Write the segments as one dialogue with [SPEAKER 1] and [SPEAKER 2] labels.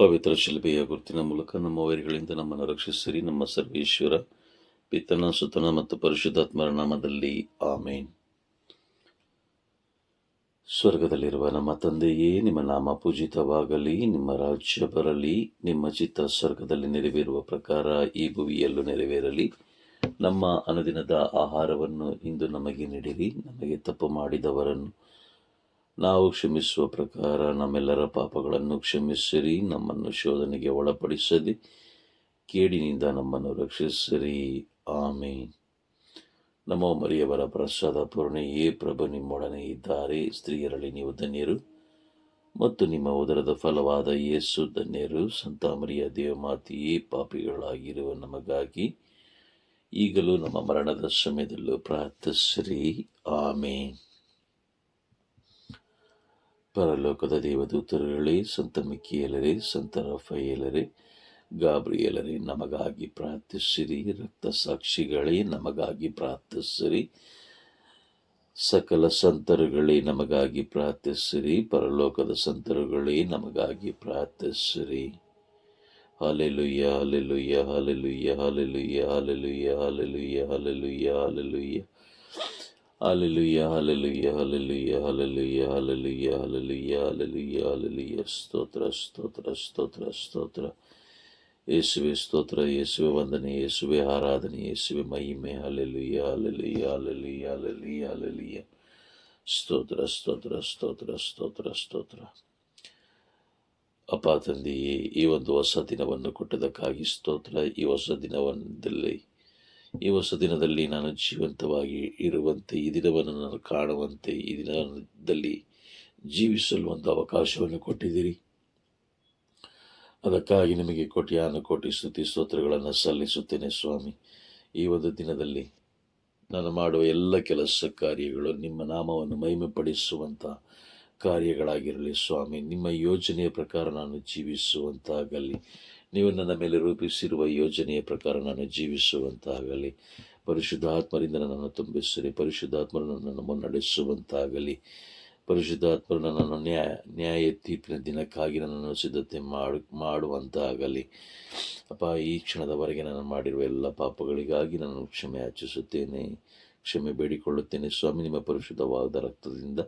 [SPEAKER 1] ಪವಿತ್ರ ಶಿಲ್ಪೆಯ ಗುರುತಿನ ಮೂಲಕ ನಮ್ಮ ವೈರಿಗಳಿಂದ ನಮ್ಮನ್ನು ರಕ್ಷಿಸಿರಿ. ನಮ್ಮ ಸರ್ವೇಶ್ವರ, ಪಿತನ, ಸುತನ ಮತ್ತು ಪರಿಶುದ್ಧಾತ್ಮರ ನಾಮದಲ್ಲಿ ಆಮೇನ್. ಸ್ವರ್ಗದಲ್ಲಿರುವ ನಮ್ಮ ತಂದೆಯೇ, ನಿಮ್ಮ ನಾಮ ಪೂಜಿತವಾಗಲಿ, ನಿಮ್ಮ ರಾಜ್ಯ ಬರಲಿ, ನಿಮ್ಮ ಚಿತ್ತ ಸ್ವರ್ಗದಲ್ಲಿ ನೆರವೇರುವ ಪ್ರಕಾರ ಈ ಭುವಿಯಲ್ಲೂ ನೆರವೇರಲಿ. ನಮ್ಮ ಅನುದಿನದ ಆಹಾರವನ್ನು ಇಂದು ನಮಗೆ ನೀಡಿರಿ. ನಮಗೆ ತಪ್ಪು ಮಾಡಿದವರನ್ನು ನಾವು ಕ್ಷಮಿಸುವ ಪ್ರಕಾರ ನಮ್ಮೆಲ್ಲರ ಪಾಪಗಳನ್ನು ಕ್ಷಮಿಸಿರಿ, ನಮ್ಮನ್ನು ಶೋಧನೆಗೆ ಒಳಪಡಿಸದೆ, ಕೇಡಿನಿಂದ ನಮ್ಮನ್ನು ರಕ್ಷಿಸಿರಿ. ಆಮೇನ್. ನಮೋ ಮರಿಯವರ ಪ್ರಸಾದ ಪೂರ್ಣೆಯೇ, ಪ್ರಭು ನಿಮ್ಮೊಡನೆ ಇದ್ದಾರೆ. ಸ್ತ್ರೀಯರಲ್ಲಿ ನೀವು ಧನ್ಯರು ಮತ್ತು ನಿಮ್ಮ ಉದರದ ಫಲವಾದ ಯೇಸು ಧನ್ಯರು. ಸಂತ ಮರಿಯ ದೇವಮಾತೆಯೇ, ಪಾಪಿಗಳಾಗಿರುವ ನಮಗಾಗಿ ಈಗಲೂ ನಮ್ಮ ಮರಣದ ಸಮಯದಲ್ಲೂ ಪ್ರಾರ್ಥಿಸಿರಿ. ಆಮೇನ್. ಪರಲೋಕದ ದೇವದೂತರುಗಳೇ, ಸಂತ ಮಿಕ್ಕಿಯಲರೇ, ಸಂತ ರಫಯೇಲರೇ, ಗಾಬ್ರಿಯಲರೇ, ನಮಗಾಗಿ ಪ್ರಾರ್ಥಿಸಿರಿ. ರಕ್ತ ಸಾಕ್ಷಿಗಳೇ, ನಮಗಾಗಿ ಪ್ರಾರ್ಥಿಸಿರಿ. ಸಕಲ ಸಂತರುಗಳೇ, ನಮಗಾಗಿ ಪ್ರಾರ್ಥಿಸಿರಿ. ಪರಲೋಕದ ಸಂತರುಗಳೇ, ನಮಗಾಗಿ ಪ್ರಾರ್ಥಿಸಿರಿ. Hallelujah hallelujah hallelujah hallelujah hallelujah hallelujah hallelujah hallelujah. Hallelujah, hallelujah, hallelujah, hallelujah, hallelujah, hallelujah, hallelujah, hallelujah, Stotra, ಸ್ತೋತ್ರ ಸ್ತೋತ್ರ ಸ್ತೋತ್ರ ಯೇಸುವೆ ಸ್ತೋತ್ರ ಯೇಸುವೆ ವಂದನೆ ಯೇಸುವೆ ಆರಾಧನೆ ಯೇಸುವೆ ಮಹಿಮೆ hallelujah hallelujah hallelujah hallelujah hallelujah ಸ್ತೋತ್ರ ಸ್ತೋತ್ರ ಸ್ತೋತ್ರ ಸ್ತೋತ್ರ ಸ್ತೋತ್ರ ಅಪ್ಪ ತಂದೆಯೇ ಈ ಒಂದು ಹೊಸ ದಿನವನ್ನು ಕೊಟ್ಟದಕ್ಕಾಗಿ ಸ್ತೋತ್ರ. ಈ ಹೊಸ ದಿನವೊಂದಲ್ಲಿ ಈ ಹೊಸ ದಿನದಲ್ಲಿ ನಾನು ಜೀವಂತವಾಗಿ ಇರುವಂತೆ, ಈ ದಿನವನ್ನು ನಾನು ಕಾಣುವಂತೆ, ಈ ದಿನದಲ್ಲಿ ಜೀವಿಸಲು ಒಂದು ಅವಕಾಶವನ್ನು ಕೊಟ್ಟಿದ್ದೀರಿ. ಅದಕ್ಕಾಗಿ ನಿಮಗೆ ಕೋಟ್ಯಾನು ಕೋಟಿ ಸ್ತುತಿ ಸ್ತೋತ್ರಗಳನ್ನು ಸಲ್ಲಿಸುತ್ತೇನೆ ಸ್ವಾಮಿ. ಈ ಒಂದು ದಿನದಲ್ಲಿ ನಾನು ಮಾಡುವ ಎಲ್ಲ ಕೆಲಸ ಕಾರ್ಯಗಳು ನಿಮ್ಮ ನಾಮವನ್ನು ಮಹಿಮೆಪಡಿಸುವಂಥ ಕಾರ್ಯಗಳಾಗಿರಲಿ ಸ್ವಾಮಿ. ನಿಮ್ಮ ಯೋಜನೆಯ ಪ್ರಕಾರ ನಾನು ಜೀವಿಸುವಂತಾಗಲಿ. ನೀವು ನನ್ನ ಮೇಲೆ ರೂಪಿಸಿರುವ ಯೋಜನೆಯ ಪ್ರಕಾರ ನಾನು ಜೀವಿಸುವಂತಾಗಲಿ. ಪರಿಶುದ್ಧಾತ್ಮರಿಂದ ನನ್ನನ್ನು ತುಂಬಿಸಿರಿ. ಪರಿಶುದ್ಧಾತ್ಮರು ನನ್ನನ್ನು ಮುನ್ನಡೆಸುವಂತಾಗಲಿ ಪರಿಶುದ್ಧಾತ್ಮರು ನನ್ನನ್ನು ನ್ಯಾಯ ನ್ಯಾಯ ತೀರ್ಪಿನ ದಿನಕ್ಕಾಗಿ ನನ್ನನ್ನು ಸಿದ್ಧತೆ ಮಾಡು, ಮಾಡುವಂತಾಗಲಿ. ಅಪ್ಪ, ಈ ಕ್ಷಣದವರೆಗೆ ನಾನು ಮಾಡಿರುವ ಎಲ್ಲ ಪಾಪಗಳಿಗಾಗಿ ನಾನು ಕ್ಷಮೆ ಯಾಚಿಸುತ್ತೇನೆ. ಕ್ಷಮೆ ಬೇಡಿಕೊಳ್ಳುತ್ತೇನೆ. ಸ್ವಾಮಿ, ನಿಮ್ಮ ಪರಿಶುದ್ಧವಾದ ರಕ್ತದಿಂದ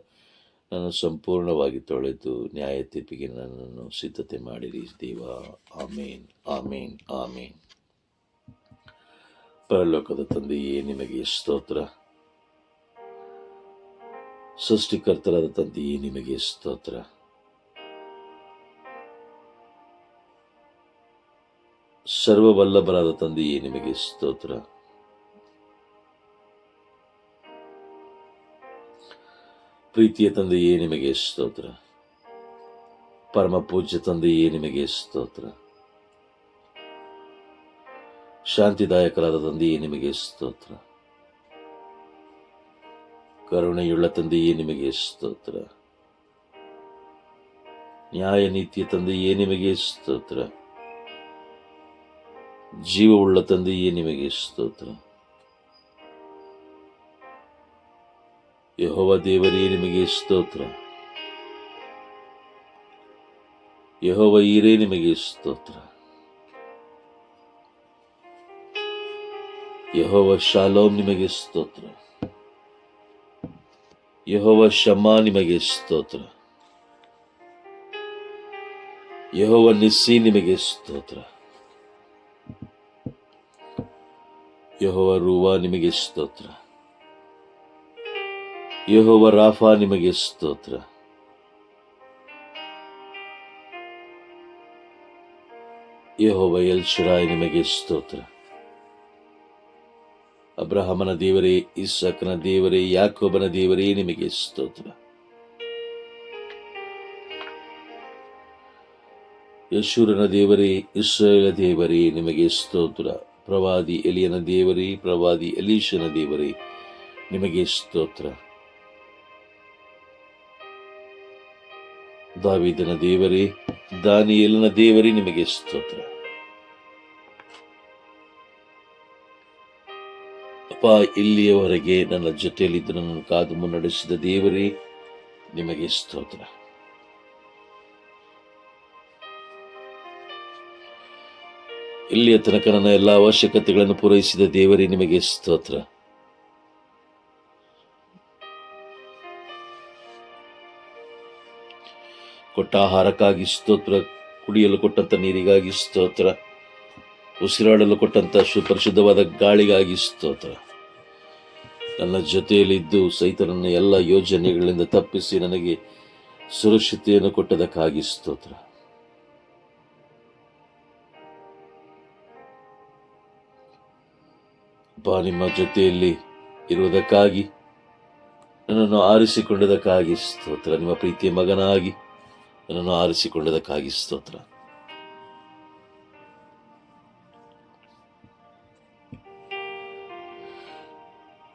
[SPEAKER 1] ನಾನು ಸಂಪೂರ್ಣವಾಗಿ ತೊಳೆದು ನ್ಯಾಯ ತೀರ್ಪಿಗೆ ನನ್ನನ್ನು ಸಿದ್ಧತೆ ಮಾಡಿರಿ. ದೇವ, ಆಮೇನ್ ಆಮೇನ್ ಆಮೇನ್. ಪರಲೋಕದ ತಂದೆಯೇ ನಿಮಗೆ ಸ್ತೋತ್ರ. ಸೃಷ್ಟಿಕರ್ತರಾದ ತಂದೆಯೇ ನಿಮಗೆ ಸ್ತೋತ್ರ. ಸರ್ವವಲ್ಲಭರಾದ ತಂದೆಯೇ ನಿಮಗೆ ಸ್ತೋತ್ರ. ಪ್ರೀತಿಯ ತಂದೆಯೇ ನಿಮಗೆ ಸ್ತೋತ್ರ. ಪರಮ ಪೂಜ್ಯ ತಂದೆಯೇ ನಿಮಗೆ ಸ್ತೋತ್ರ. ಶಾಂತಿದಾಯಕರಾದ ತಂದೆಯೇ ನಿಮಗೆ ಸ್ತೋತ್ರ. ಕರುಣೆಯುಳ್ಳ ತಂದೆಯೇ ನಿಮಗೆ ಸ್ತೋತ್ರ. ನ್ಯಾಯ ನೀತಿಯ ತಂದೆಯೇ ನಿಮಗೆ ಸ್ತೋತ್ರ. ಜೀವವುಳ್ಳ ತಂದೆಯೇ ನಿಮಗೆ ಸ್ತೋತ್ರ. ಯಹೋವ ದೇವರೇ ನಿಮಗೆ ಸ್ತೋತ್ರ ಯಹೋವ ಈರೇ ನಿಮಗೆ ಸ್ತೋತ್ರ ಯಹೋವ ಶಾಲೋಮ್ ನಿಮಗೆ ಸ್ತೋತ್ರ ಯಹೋವ ಶಮಾ ನಿಮಗೆ ಸ್ತೋತ್ರ ಯಹೋವ ನಿಸ್ಸಿ ನಿಮಗೆ ಸ್ತೋತ್ರ ಯಹೋವ ರೂವಾ ನಿಮಗೆ ಸ್ತೋತ್ರ ಯಹೋವ ರಾಫಾ ನಿಮಗೆ ಸ್ತೋತ್ರ. ಯಹೋವ ಎಲ್ ಶಿರಾಯ್ ನಿಮಗೆ ಸ್ತೋತ್ರ. ಅಬ್ರಹಮನ ದೇವರೇ, ಇಸ್ಸಕನ ದೇವರೇ, ಯಾಕೋಬನ ದೇವರೇ ನಿಮಗೆ ಸ್ತೋತ್ರ. ಯಶೂರನ ದೇವರೇ ಇಸ್ರೇಲ ದೇವರೇ ನಿಮಗೆ ಸ್ತೋತ್ರ. ಪ್ರವಾದಿ ಎಲಿಯನ ದೇವರೇ, ಪ್ರವಾದಿ ಎಲೀಶನ ದೇವರೇ ನಿಮಗೆ ಸ್ತೋತ್ರ. ದಾವಿದನ ದೇವರೇ, ದಾನಿಯೇಲನ ದೇವರೇ, ನಿಮಗೆ ಸ್ತೋತ್ರ. ಅಪ್ಪ, ಇಲ್ಲಿಯವರೆಗೆ ನನ್ನ ಜೊತೆಯಲ್ಲಿದ್ದು ನನ್ನನ್ನು ಕಾದು ಮುನ್ನಡೆಸಿದ ದೇವರೇ, ನಿಮಗೆ ಸ್ತೋತ್ರ. ಇಲ್ಲಿಯ ತನಕ ನನ್ನ ಎಲ್ಲ ಅವಶ್ಯಕತೆಗಳನ್ನು ಪೂರೈಸಿದ ದೇವರೇ, ನಿಮಗೆ ಸ್ತೋತ್ರ. ಕೊಟ್ಟ ಆಹಾರಕ್ಕಾಗಿ ಸ್ತೋತ್ರ, ಕುಡಿಯಲು ಕೊಟ್ಟಂತ ನೀರಿಗಾಗಿ ಸ್ತೋತ್ರ, ಉಸಿರಾಡಲು ಕೊಟ್ಟಂತ ಸುಪರಿಶುದ್ಧವಾದ ಗಾಳಿಗಾಗಿ ಸ್ತೋತ್ರ. ನನ್ನ ಜೊತೆಯಲ್ಲಿದ್ದು ಸೈತನನ್ನ ಎಲ್ಲ ಯೋಜನೆಗಳಿಂದ ತಪ್ಪಿಸಿ ನನಗೆ ಸುರಕ್ಷತೆಯನ್ನು ಕೊಟ್ಟದಕ್ಕಾಗಿ ಸ್ತೋತ್ರ. ಅಪ್ಪ, ನಿಮ್ಮ ಜೊತೆಯಲ್ಲಿ ಇರುವುದಕ್ಕಾಗಿ, ನನ್ನನ್ನು ಆರಿಸಿಕೊಂಡದಕ್ಕಾಗಿ ಸ್ತೋತ್ರ. ನಿಮ್ಮ ಪ್ರೀತಿಯ ಮಗನಾಗಿ ನನ್ನನ್ನು ಆರಿಸಿಕೊಂಡದಕ್ಕಾಗಿ ಸ್ತೋತ್ರ.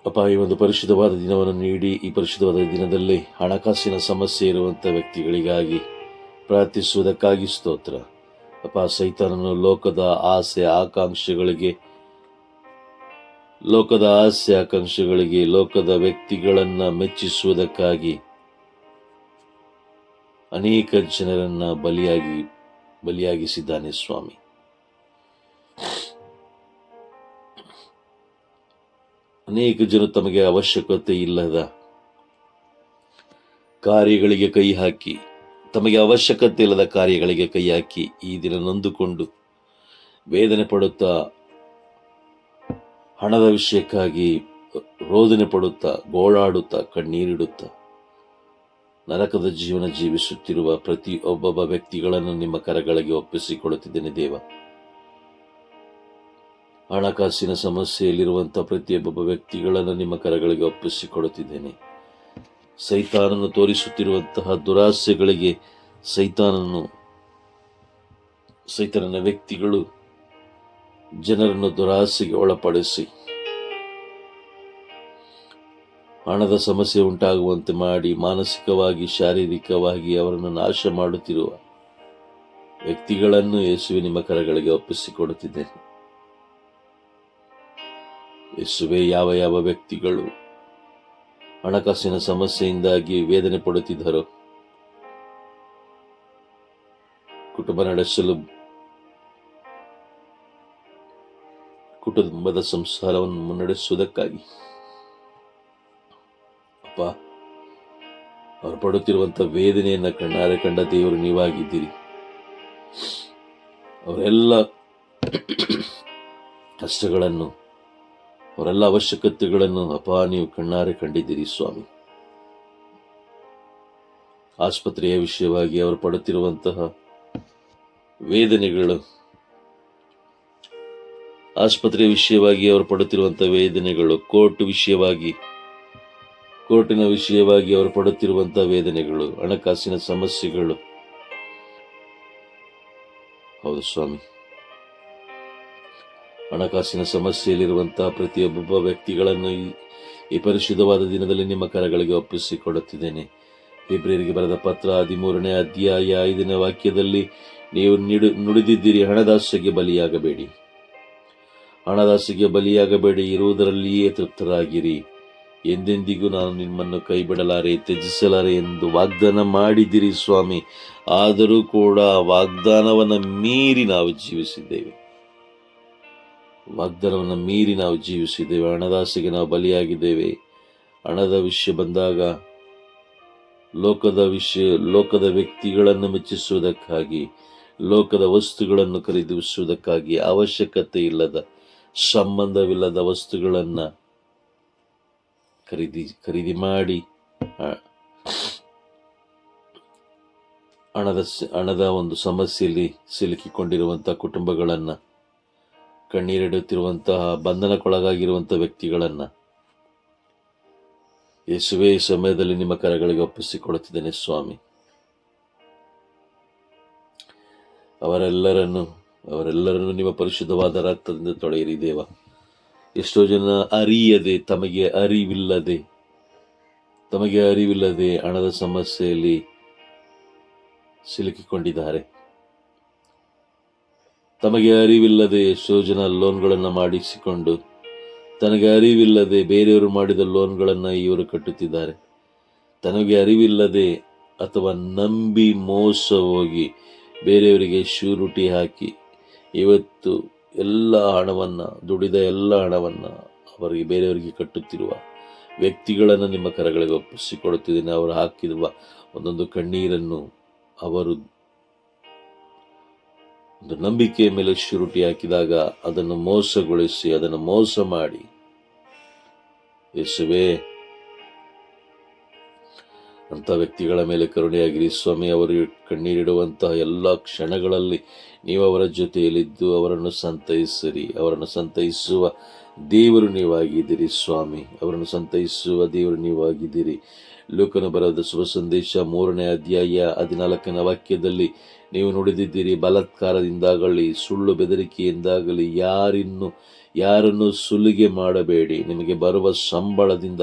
[SPEAKER 1] ಅಪ್ಪ, ಈ ಒಂದು ಪರಿಶುದ್ಧವಾದ ದಿನವನ್ನು ನೀಡಿ, ಈ ಪರಿಶುದ್ಧವಾದ ದಿನದಲ್ಲಿ ಹಣಕಾಸಿನ ಸಮಸ್ಯೆ ಇರುವಂಥ ವ್ಯಕ್ತಿಗಳಿಗಾಗಿ ಪ್ರಾರ್ಥಿಸುವುದಕ್ಕಾಗಿ ಸ್ತೋತ್ರ. ಅಪ್ಪ, ಸೈತಾನನು ಲೋಕದ ಆಸೆ ಆಕಾಂಕ್ಷೆಗಳಿಗೆ, ಲೋಕದ ಆಸೆ ಆಕಾಂಕ್ಷೆಗಳಿಗೆ, ಲೋಕದ ವ್ಯಕ್ತಿಗಳನ್ನು ಮೆಚ್ಚಿಸುವುದಕ್ಕಾಗಿ ಅನೇಕ ಜನರನ್ನ ಬಲಿಯಾಗಿ, ಬಲಿಯಾಗಿಸಿದ್ದಾನೆ ಸ್ವಾಮಿ. ಅನೇಕ ಜನರು ತಮಗೆ ಅವಶ್ಯಕತೆ ಇಲ್ಲದ ಕಾರ್ಯಗಳಿಗೆ ಕೈ ಹಾಕಿ, ತಮಗೆ ಅವಶ್ಯಕತೆ ಇಲ್ಲದ ಕಾರ್ಯಗಳಿಗೆ ಕೈ ಹಾಕಿ ಈ ದಿನ ನೊಂದುಕೊಂಡು ವೇದನೆ ಪಡುತ್ತಾ, ಹಣದ ವಿಷಯಕ್ಕಾಗಿ ರೋದನೆ ಪಡುತ್ತಾ, ಗೋಳಾಡುತ್ತಾ, ಕಣ್ಣೀರಿಡುತ್ತಾ ನರಕದ ಜೀವನ ಜೀವಿಸುತ್ತಿರುವ ಪ್ರತಿ ಒಬ್ಬೊಬ್ಬ ವ್ಯಕ್ತಿಗಳನ್ನು ನಿಮ್ಮ ಕರಗಳಿಗೆ ಒಪ್ಪಿಸಿಕೊಳ್ಳುತ್ತಿದ್ದೇನೆ ದೇವ. ಹಣಕಾಸಿನ ಸಮಸ್ಯೆಯಲ್ಲಿರುವಂತಹ ಪ್ರತಿಯೊಬ್ಬ ವ್ಯಕ್ತಿಗಳನ್ನು ನಿಮ್ಮ ಕರಗಳಿಗೆ ಒಪ್ಪಿಸಿಕೊಳ್ಳುತ್ತಿದ್ದೇನೆ. ಸೈತಾನನ್ನು ತೋರಿಸುತ್ತಿರುವಂತಹ ದುರಾಸೆಗಳಿಗೆ ಸೈತಾನನ್ನು ಸೈತಾನನ ವ್ಯಕ್ತಿಗಳು ಜನರನ್ನು ದುರಾಸೆಗೆ ಒಳಪಡಿಸಿ ಹಣದ ಸಮಸ್ಯೆ ಉಂಟಾಗುವಂತೆ ಮಾಡಿ ಮಾನಸಿಕವಾಗಿ, ಶಾರೀರಿಕವಾಗಿ ಅವರನ್ನು ನಾಶ ಮಾಡುತ್ತಿರುವ ವ್ಯಕ್ತಿಗಳನ್ನು ಯೇಸುವೆ ನಿಮ್ಮ ಕರಗಳಿಗೆ ಒಪ್ಪಿಸಿಕೊಡುತ್ತಿದ್ದೇನೆ. ಯೇಸುವೆ, ಯಾವ ಯಾವ ವ್ಯಕ್ತಿಗಳು ಹಣಕಾಸಿನ ಸಮಸ್ಯೆಯಿಂದಾಗಿ ವೇದನೆ ಪಡುತ್ತಿದ್ದರು, ಕುಟುಂಬ ನಡೆಸಲು ಕುಟುಂಬದ ಸಂಸಾರವನ್ನು ಮುನ್ನಡೆಸುವುದಕ್ಕಾಗಿ ಅಪ್ಪ ಅವರು ಪಡುತ್ತಿರುವಂತಹ ವೇದನೆಯನ್ನ ಕಣ್ಣಾರೆ ಕಂಡ ದೇವರು ನೀವಾಗಿದ್ದೀರಿ. ಅವರೆಲ್ಲ ಕಷ್ಟಗಳನ್ನು, ಅವರೆಲ್ಲ ಅವಶ್ಯಕತೆಗಳನ್ನು ಅಪ್ಪ ನೀವು ಕಣ್ಣಾರೆ ಕಂಡಿದ್ದೀರಿ ಸ್ವಾಮಿ. ಆಸ್ಪತ್ರೆಯ ವಿಷಯವಾಗಿ ಅವರು ಪಡುತ್ತಿರುವಂತಹ ವೇದನೆಗಳು, ಆಸ್ಪತ್ರೆಯ ವಿಷಯವಾಗಿ ಅವರು ಪಡುತ್ತಿರುವಂತಹ ವೇದನೆಗಳು, ಕೋರ್ಟ್ ವಿಷಯವಾಗಿ ಕೋರ್ಟಿನ ವಿಷಯವಾಗಿ ಅವರು ಪಡುತ್ತಿರುವಂಥ ವೇದನೆಗಳು, ಹಣಕಾಸಿನ ಸಮಸ್ಯೆಗಳು. ಹೌದು ಸ್ವಾಮಿ. ಹಣಕಾಸಿನ ಸಮಸ್ಯೆಯಲ್ಲಿರುವಂತಹ ಪ್ರತಿಯೊಬ್ಬೊಬ್ಬ ವ್ಯಕ್ತಿಗಳನ್ನು ಈ ಪರಿಶುದ್ಧವಾದ ದಿನದಲ್ಲಿ ನಿಮ್ಮ ಕರಗಳಿಗೆ ಒಪ್ಪಿಸಿಕೊಡುತ್ತಿದ್ದೇನೆ. ಫೆಬ್ರವರಿಗೆ ಬರೆದ ಪತ್ರ ಹದಿಮೂರನೇ ಅಧ್ಯಾಯ ಐದನೇ ವಾಕ್ಯದಲ್ಲಿ, ನೀವು ನಿಡು, ನುಡಿದಿದ್ದೀರಿ, ಹಣದಾಸೆಗೆ ಬಲಿಯಾಗಬೇಡಿ. ಹಣದಾಸೆಗೆ ಬಲಿಯಾಗಬೇಡಿ, ಇರುವುದರಲ್ಲಿಯೇ ತೃಪ್ತರಾಗಿರಿ. ಎಂದೆಂದಿಗೂ ನಾನು ನಿಮ್ಮನ್ನು ಕೈ ಬಿಡಲಾರೆ ತ್ಯಜಿಸಲಾರೆ ಎಂದು ವಾಗ್ದಾನ ಮಾಡಿದಿರಿ ಸ್ವಾಮಿ. ಆದರೂ ಕೂಡ ವಾಗ್ದಾನವನ್ನು ಮೀರಿ ನಾವು ಜೀವಿಸಿದ್ದೇವೆ. ವಾಗ್ದಾನವನ್ನು ಮೀರಿ ನಾವು ಜೀವಿಸಿದ್ದೇವೆ. ಹಣದಾಸೆಗೆ ನಾವು ಬಲಿಯಾಗಿದ್ದೇವೆ. ಹಣದ ವಿಷಯ ಬಂದಾಗ ಲೋಕದ ವಿಷಯ, ಲೋಕದ ವ್ಯಕ್ತಿಗಳನ್ನು ಮೆಚ್ಚಿಸುವುದಕ್ಕಾಗಿ, ಲೋಕದ ವಸ್ತುಗಳನ್ನು ಖರೀದಿಸುವುದಕ್ಕಾಗಿ ಅವಶ್ಯಕತೆ ಇಲ್ಲದ, ಸಂಬಂಧವಿಲ್ಲದ ವಸ್ತುಗಳನ್ನು ಖರೀದಿ ಖರೀದಿ ಮಾಡಿ ಹಣದ ಹಣದ ಒಂದು ಸಮಸ್ಯೆಯಲ್ಲಿ ಸಿಲುಕಿಕೊಂಡಿರುವಂಥ ಕುಟುಂಬಗಳನ್ನು, ಕಣ್ಣೀರಿಡುತ್ತಿರುವಂತಹ ಬಂಧನಕ್ಕೊಳಗಾಗಿರುವಂಥ ವ್ಯಕ್ತಿಗಳನ್ನು, ಯೇಸುವೆ ಸಮಯದಲ್ಲಿ ನಿಮ್ಮ ಕರಗಳಿಗೆ ಒಪ್ಪಿಸಿಕೊಳ್ಳುತ್ತಿದ್ದೇನೆ ಸ್ವಾಮಿ. ಅವರೆಲ್ಲರನ್ನು ಅವರೆಲ್ಲರನ್ನು ನಿಮ್ಮ ಪರಿಶುದ್ಧವಾದ ರಕ್ತದಿಂದ ತೊಳೆಯಿರಿ ದೇವ. ಎಷ್ಟೋ ಜನ ಅರಿಯದೆ, ತಮಗೆ ಅರಿವಿಲ್ಲದೆ ತಮಗೆ ಅರಿವಿಲ್ಲದೆ ಹಣದ ಸಮಸ್ಯೆಯಲ್ಲಿ ಸಿಲುಕಿಕೊಂಡಿದ್ದಾರೆ. ತಮಗೆ ಅರಿವಿಲ್ಲದೆ ಎಷ್ಟೋ ಜನ ಲೋನ್ಗಳನ್ನು ಮಾಡಿಸಿಕೊಂಡು, ತನಗೆ ಅರಿವಿಲ್ಲದೆ ಬೇರೆಯವರು ಮಾಡಿದ ಲೋನ್ಗಳನ್ನು ಇವರು ಕಟ್ಟುತ್ತಿದ್ದಾರೆ. ತನಗೆ ಅರಿವಿಲ್ಲದೆ ಅಥವಾ ನಂಬಿ ಮೋಸ ಹೋಗಿ ಬೇರೆಯವರಿಗೆ ಶೂರುಟಿ ಹಾಕಿ ಇವತ್ತು ಎಲ್ಲ ಹಣವನ್ನು, ದುಡಿದ ಎಲ್ಲ ಹಣವನ್ನು ಅವರಿಗೆ ಬೇರೆಯವರಿಗೆ ಕಟ್ಟುತ್ತಿರುವ ವ್ಯಕ್ತಿಗಳನ್ನು ನಿಮ್ಮ ಕರಗಳಿಗೆ ಒಪ್ಪಿಸಿಕೊಡುತ್ತಿದ್ದೇನೆ. ಅವರು ಹಾಕಿರುವ ಒಂದೊಂದು ಕಣ್ಣೀರನ್ನು ಅವರು ಒಂದು ನಂಬಿಕೆಯ ಮೇಲೆ ಶುರುಟಿ ಹಾಕಿದಾಗ ಅದನ್ನು ಮೋಸಗೊಳಿಸಿ, ಅದನ್ನು ಮೋಸ ಮಾಡಿ. ಯೇಸುವೇ ಅಂತ ವ್ಯಕ್ತಿಗಳ ಮೇಲೆ ಕರುಣೆಯಾಗಿರಿ. ಸ್ವಾಮಿ, ಅವರು ಕಣ್ಣೀರಿಡುವಂತಹ ಎಲ್ಲ ಕ್ಷಣಗಳಲ್ಲಿ ನೀವು ಅವರ ಜೊತೆಯಲ್ಲಿದ್ದು ಅವರನ್ನು ಸಂತೈಸಿರಿ. ಅವರನ್ನು ಸಂತೈಸುವ ದೇವರು ನೀವಾಗಿದ್ದೀರಿ ಸ್ವಾಮಿ. ಅವರನ್ನು ಸಂತೈಸುವ ದೇವರು ನೀವಾಗಿದ್ದೀರಿ. ಲೋಕನ ಬರದ ಶುಭ ಸಂದೇಶ ಮೂರನೇ ಅಧ್ಯಾಯ ಹದಿನಾಲ್ಕನೇ ವಾಕ್ಯದಲ್ಲಿ, ನೀವು ನುಡಿದಿದ್ದೀರಿ, ಬಲಾತ್ಕಾರದಿಂದಾಗಲಿ, ಸುಳ್ಳು ಬೆದರಿಕೆಯಿಂದಾಗಲಿ, ಯಾರಿನ್ನು, ಯಾರನ್ನು ಸುಲಿಗೆ ಮಾಡಬೇಡಿ. ನಿಮಗೆ ಬರುವ ಸಂಬಳದಿಂದ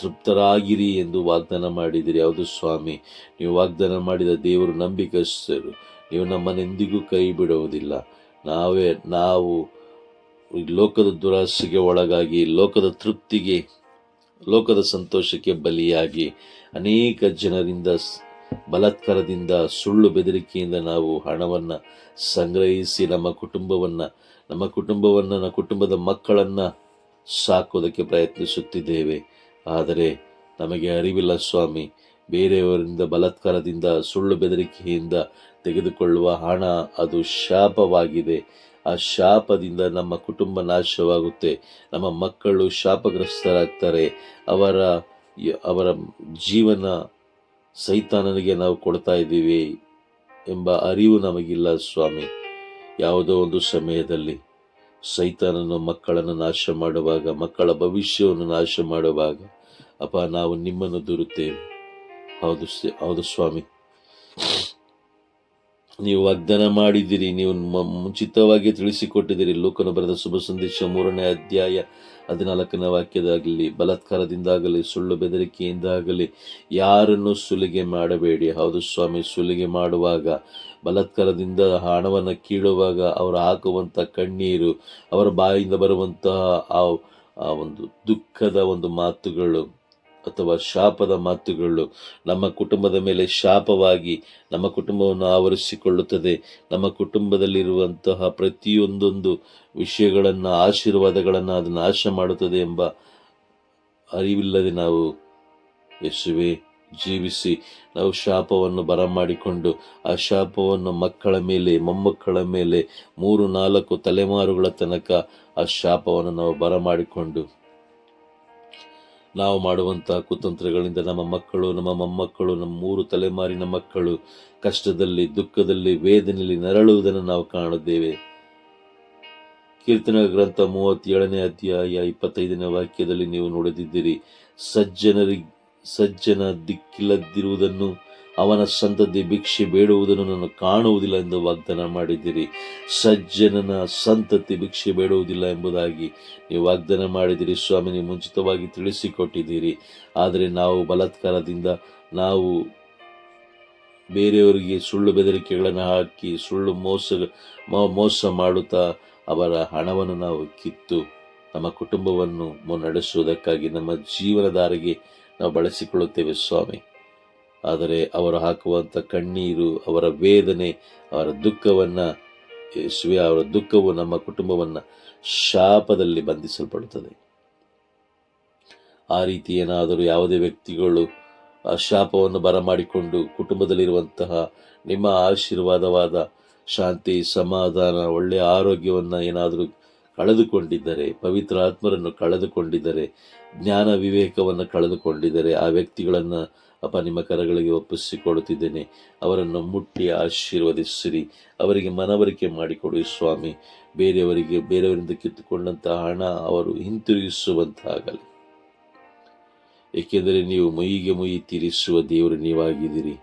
[SPEAKER 1] ತೃಪ್ತರಾಗಿರಿ ಎಂದು ವಾಗ್ದಾನ ಮಾಡಿದಿರಿ. ಹೌದು ಸ್ವಾಮಿ, ನೀವು ವಾಗ್ದಾನ ಮಾಡಿದ ದೇವರು ನಂಬಿಕಸ್ಥರು. ನೀವು ನಮ್ಮನೆಂದಿಗೂ ಕೈ ಬಿಡುವುದಿಲ್ಲ. ನಾವೇ, ನಾವು ಲೋಕದ ದುರಾಸೆಗೆ ಒಳಗಾಗಿ, ಲೋಕದ ತೃಪ್ತಿಗೆ, ಲೋಕದ ಸಂತೋಷಕ್ಕೆ ಬಲಿಯಾಗಿ ಅನೇಕ ಜನರಿಂದ, ಬಲಾತ್ಕಾರದಿಂದ, ಸುಳ್ಳು ಬೆದರಿಕೆಯಿಂದ ನಾವು ಹಣವನ್ನು ಸಂಗ್ರಹಿಸಿ, ನಮ್ಮ ಕುಟುಂಬವನ್ನು ನಮ್ಮ ಕುಟುಂಬವನ್ನು, ನಮ್ಮ ಕುಟುಂಬದ ಮಕ್ಕಳನ್ನು ಸಾಕೋದಕ್ಕೆ ಪ್ರಯತ್ನಿಸುತ್ತಿದ್ದೇವೆ. ಆದರೆ ನಮಗೆ ಅರಿವಿಲ್ಲ ಸ್ವಾಮಿ. ಬೇರೆಯವರಿಂದ ಬಲತ್ಕಾರದಿಂದ, ಸುಳ್ಳು ಬೆದರಿಕೆಯಿಂದ ತೆಗೆದುಕೊಳ್ಳುವ ಹಣ ಅದು ಶಾಪವಾಗಿದೆ. ಆ ಶಾಪದಿಂದ ನಮ್ಮ ಕುಟುಂಬ ನಾಶವಾಗುತ್ತೆ. ನಮ್ಮ ಮಕ್ಕಳು ಶಾಪಗ್ರಸ್ತರಾಗ್ತಾರೆ. ಅವರ ಅವರ ಜೀವನ ಸೈತಾನನಿಗೆ ನಾವು ಕೊಡ್ತಾ ಇದ್ದೀವಿ ಎಂಬ ಅರಿವು ನಮಗಿಲ್ಲ ಸ್ವಾಮಿ. ಯಾವುದೋ ಒಂದು ಸಮಯದಲ್ಲಿ ಸೈತಾನನು ಮಕ್ಕಳನ್ನು ನಾಶ ಮಾಡುವಾಗ, ಮಕ್ಕಳ ಭವಿಷ್ಯವನ್ನು ನಾಶ ಮಾಡುವಾಗ, ಅಪ್ಪ ನಾವು ನಿಮ್ಮನ್ನು ದೂರುತ್ತೇವೆ. ಹೌದು ಹೌದು ಸ್ವಾಮಿ. ನೀವು ವಾಗ್ದಾನ ಮಾಡಿದ್ದೀರಿ, ನೀವು ಮುಂಚಿತವಾಗಿ ತಿಳಿಸಿಕೊಟ್ಟಿದ್ದೀರಿ. ಲೋಕನ ಬರೆದ ಶುಭ ಸಂದೇಶ ಮೂರನೇ ಅಧ್ಯಾಯ ಹದಿನಾಲ್ಕನೇ ವಾಕ್ಯದಾಗಲಿ, ಬಲಾತ್ಕಾರದಿಂದಾಗಲಿ, ಸುಳ್ಳು ಬೆದರಿಕೆಯಿಂದಾಗಲಿ, ಯಾರನ್ನು ಸುಲಿಗೆ ಮಾಡಬೇಡಿ. ಹೌದು ಸ್ವಾಮಿ, ಸುಲಿಗೆ ಮಾಡುವಾಗ, ಬಲಾತ್ಕಾರದಿಂದ ಹಣವನ್ನು ಕೀಳುವಾಗ ಅವರು ಹಾಕುವಂಥ ಕಣ್ಣೀರು, ಅವರ ಬಾಯಿಂದ ಬರುವಂತಹ ಆ ಒಂದು ದುಃಖದ ಒಂದು ಮಾತುಗಳು ಅಥವಾ ಶಾಪದ ಮಾತುಗಳು ನಮ್ಮ ಕುಟುಂಬದ ಮೇಲೆ ಶಾಪವಾಗಿ ನಮ್ಮ ಕುಟುಂಬವನ್ನು ಆವರಿಸಿಕೊಳ್ಳುತ್ತದೆ. ನಮ್ಮ ಕುಟುಂಬದಲ್ಲಿರುವಂತಹ ಪ್ರತಿಯೊಂದೊಂದು ವಿಷಯಗಳನ್ನು, ಆಶೀರ್ವಾದಗಳನ್ನು ಅದು ನಾಶ ಮಾಡುತ್ತದೆ ಎಂಬ ಅರಿವಿಲ್ಲದೆ ನಾವು ಯೇಸುವೆ ಜೀವಿಸಿ ನಾವು ಶಾಪವನ್ನು ಬರಮಾಡಿಕೊಂಡು, ಆ ಶಾಪವನ್ನು ಮಕ್ಕಳ ಮೇಲೆ, ಮೊಮ್ಮಕ್ಕಳ ಮೇಲೆ ಮೂರು ನಾಲ್ಕು ತಲೆಮಾರುಗಳ ತನಕ ಆ ಶಾಪವನ್ನು ನಾವು ಬರಮಾಡಿಕೊಂಡು ನಾವು ಮಾಡುವಂಥ ಕುತಂತ್ರಗಳಿಂದ ನಮ್ಮ ಮಕ್ಕಳು, ನಮ್ಮ ಮೊಮ್ಮಕ್ಕಳು, ನಮ್ಮ ಮೂರು ತಲೆಮಾರಿನ ಮಕ್ಕಳು ಕಷ್ಟದಲ್ಲಿ, ದುಃಖದಲ್ಲಿ, ವೇದನೆಯಲ್ಲಿ ನರಳುವುದನ್ನು ನಾವು ಕಾಣುತ್ತೇವೆ. ಕೀರ್ತನ ಗ್ರಂಥ ಮೂವತ್ತೇಳನೇ ಅಧ್ಯಾಯ ಇಪ್ಪತ್ತೈದನೇ ವಾಕ್ಯದಲ್ಲಿ ನೀವು ನೋಡದಿದ್ದೀರಿ, ಸಜ್ಜನರಿ, ಸಜ್ಜನ ದಿಕ್ಕಿಲ್ಲದಿರುವುದನ್ನು ಅವನ ಸಂತತಿ ಭಿಕ್ಷೆ ಬೇಡುವುದನ್ನು ನಾನು ಕಾಣುವುದಿಲ್ಲ ಎಂದು ವಾಗ್ದಾನ ಮಾಡಿದ್ದೀರಿ. ಸಜ್ಜನನ ಸಂತತಿ ಭಿಕ್ಷೆ ಬೇಡುವುದಿಲ್ಲ ಎಂಬುದಾಗಿ ನೀವು ವಾಗ್ದಾನ ಮಾಡಿದಿರಿ ಸ್ವಾಮಿ, ನೀವು ಮುಂಚಿತವಾಗಿ ತಿಳಿಸಿಕೊಟ್ಟಿದ್ದೀರಿ. ಆದರೆ ನಾವು ಬಲಾತ್ಕಾರದಿಂದ ನಾವು ಬೇರೆಯವರಿಗೆ ಸುಳ್ಳು ಬೆದರಿಕೆಗಳನ್ನು ಹಾಕಿ, ಸುಳ್ಳು ಮೋಸ ಮೋಸ ಮಾಡುತ್ತಾ ಅವರ ಹಣವನ್ನು ನಾವು ಕಿತ್ತು ನಮ್ಮ ಕುಟುಂಬವನ್ನು ಮುನ್ನಡೆಸುವುದಕ್ಕಾಗಿ ನಮ್ಮ ಜೀವನದಾರಿಗೆ ನಾವು ಬಳಸಿಕೊಳ್ಳುತ್ತೇವೆ ಸ್ವಾಮಿ. ಆದರೆ ಅವರು ಹಾಕುವಂಥ ಕಣ್ಣೀರು, ಅವರ ವೇದನೆ, ಅವರ ದುಃಖವನ್ನು, ಯೇಸುವೆ, ಅವರ ದುಃಖವು ನಮ್ಮ ಕುಟುಂಬವನ್ನು ಶಾಪದಲ್ಲಿ ಬಂಧಿಸಲ್ಪಡುತ್ತದೆ. ಆ ರೀತಿ ಏನಾದರೂ ಯಾವುದೇ ವ್ಯಕ್ತಿಗಳು ಆ ಶಾಪವನ್ನು ಬರಮಾಡಿಕೊಂಡು ಕುಟುಂಬದಲ್ಲಿರುವಂತಹ ನಿಮ್ಮ ಆಶೀರ್ವಾದವಾದ ಶಾಂತಿ, ಸಮಾಧಾನ ಒಳ್ಳೆಯ ಆರೋಗ್ಯವನ್ನು ಏನಾದರೂ ಕಳೆದುಕೊಂಡಿದ್ದರೆ, ಪವಿತ್ರ ಆತ್ಮರನ್ನು ಕಳೆದುಕೊಂಡಿದ್ದರೆ, ಜ್ಞಾನ ವಿವೇಕವನ್ನು ಕಳೆದುಕೊಂಡಿದ್ದರೆ, ಆ ವ್ಯಕ್ತಿಗಳನ್ನು ಅಪ್ಪ, ನಿಮ್ಮ ಕರಗಳಿಗೆ ಒಪ್ಪಿಸಿಕೊಡುತ್ತಿದ್ದೇನೆ ಅವರನ್ನು ಮುಟ್ಟಿ ಆಶೀರ್ವದಿಸಿರಿ. ಅವರಿಗೆ ಮನವರಿಕೆ ಮಾಡಿಕೊಡಿ ಸ್ವಾಮಿ. ಬೇರೆಯವರಿಗೆ, ಬೇರೆಯವರಿಂದ ಕಿತ್ತುಕೊಂಡಂತಹ ಹಣ ಅವರು ಹಿಂತಿರುಗಿಸುವಂತಾಗಲಿ. ಏಕೆಂದರೆ ನೀವು ಮುಯಿಗೆ ಮುಯಿ ತೀರಿಸುವ ದೇವರು ನೀವಾಗಿದ್ದೀರಿ.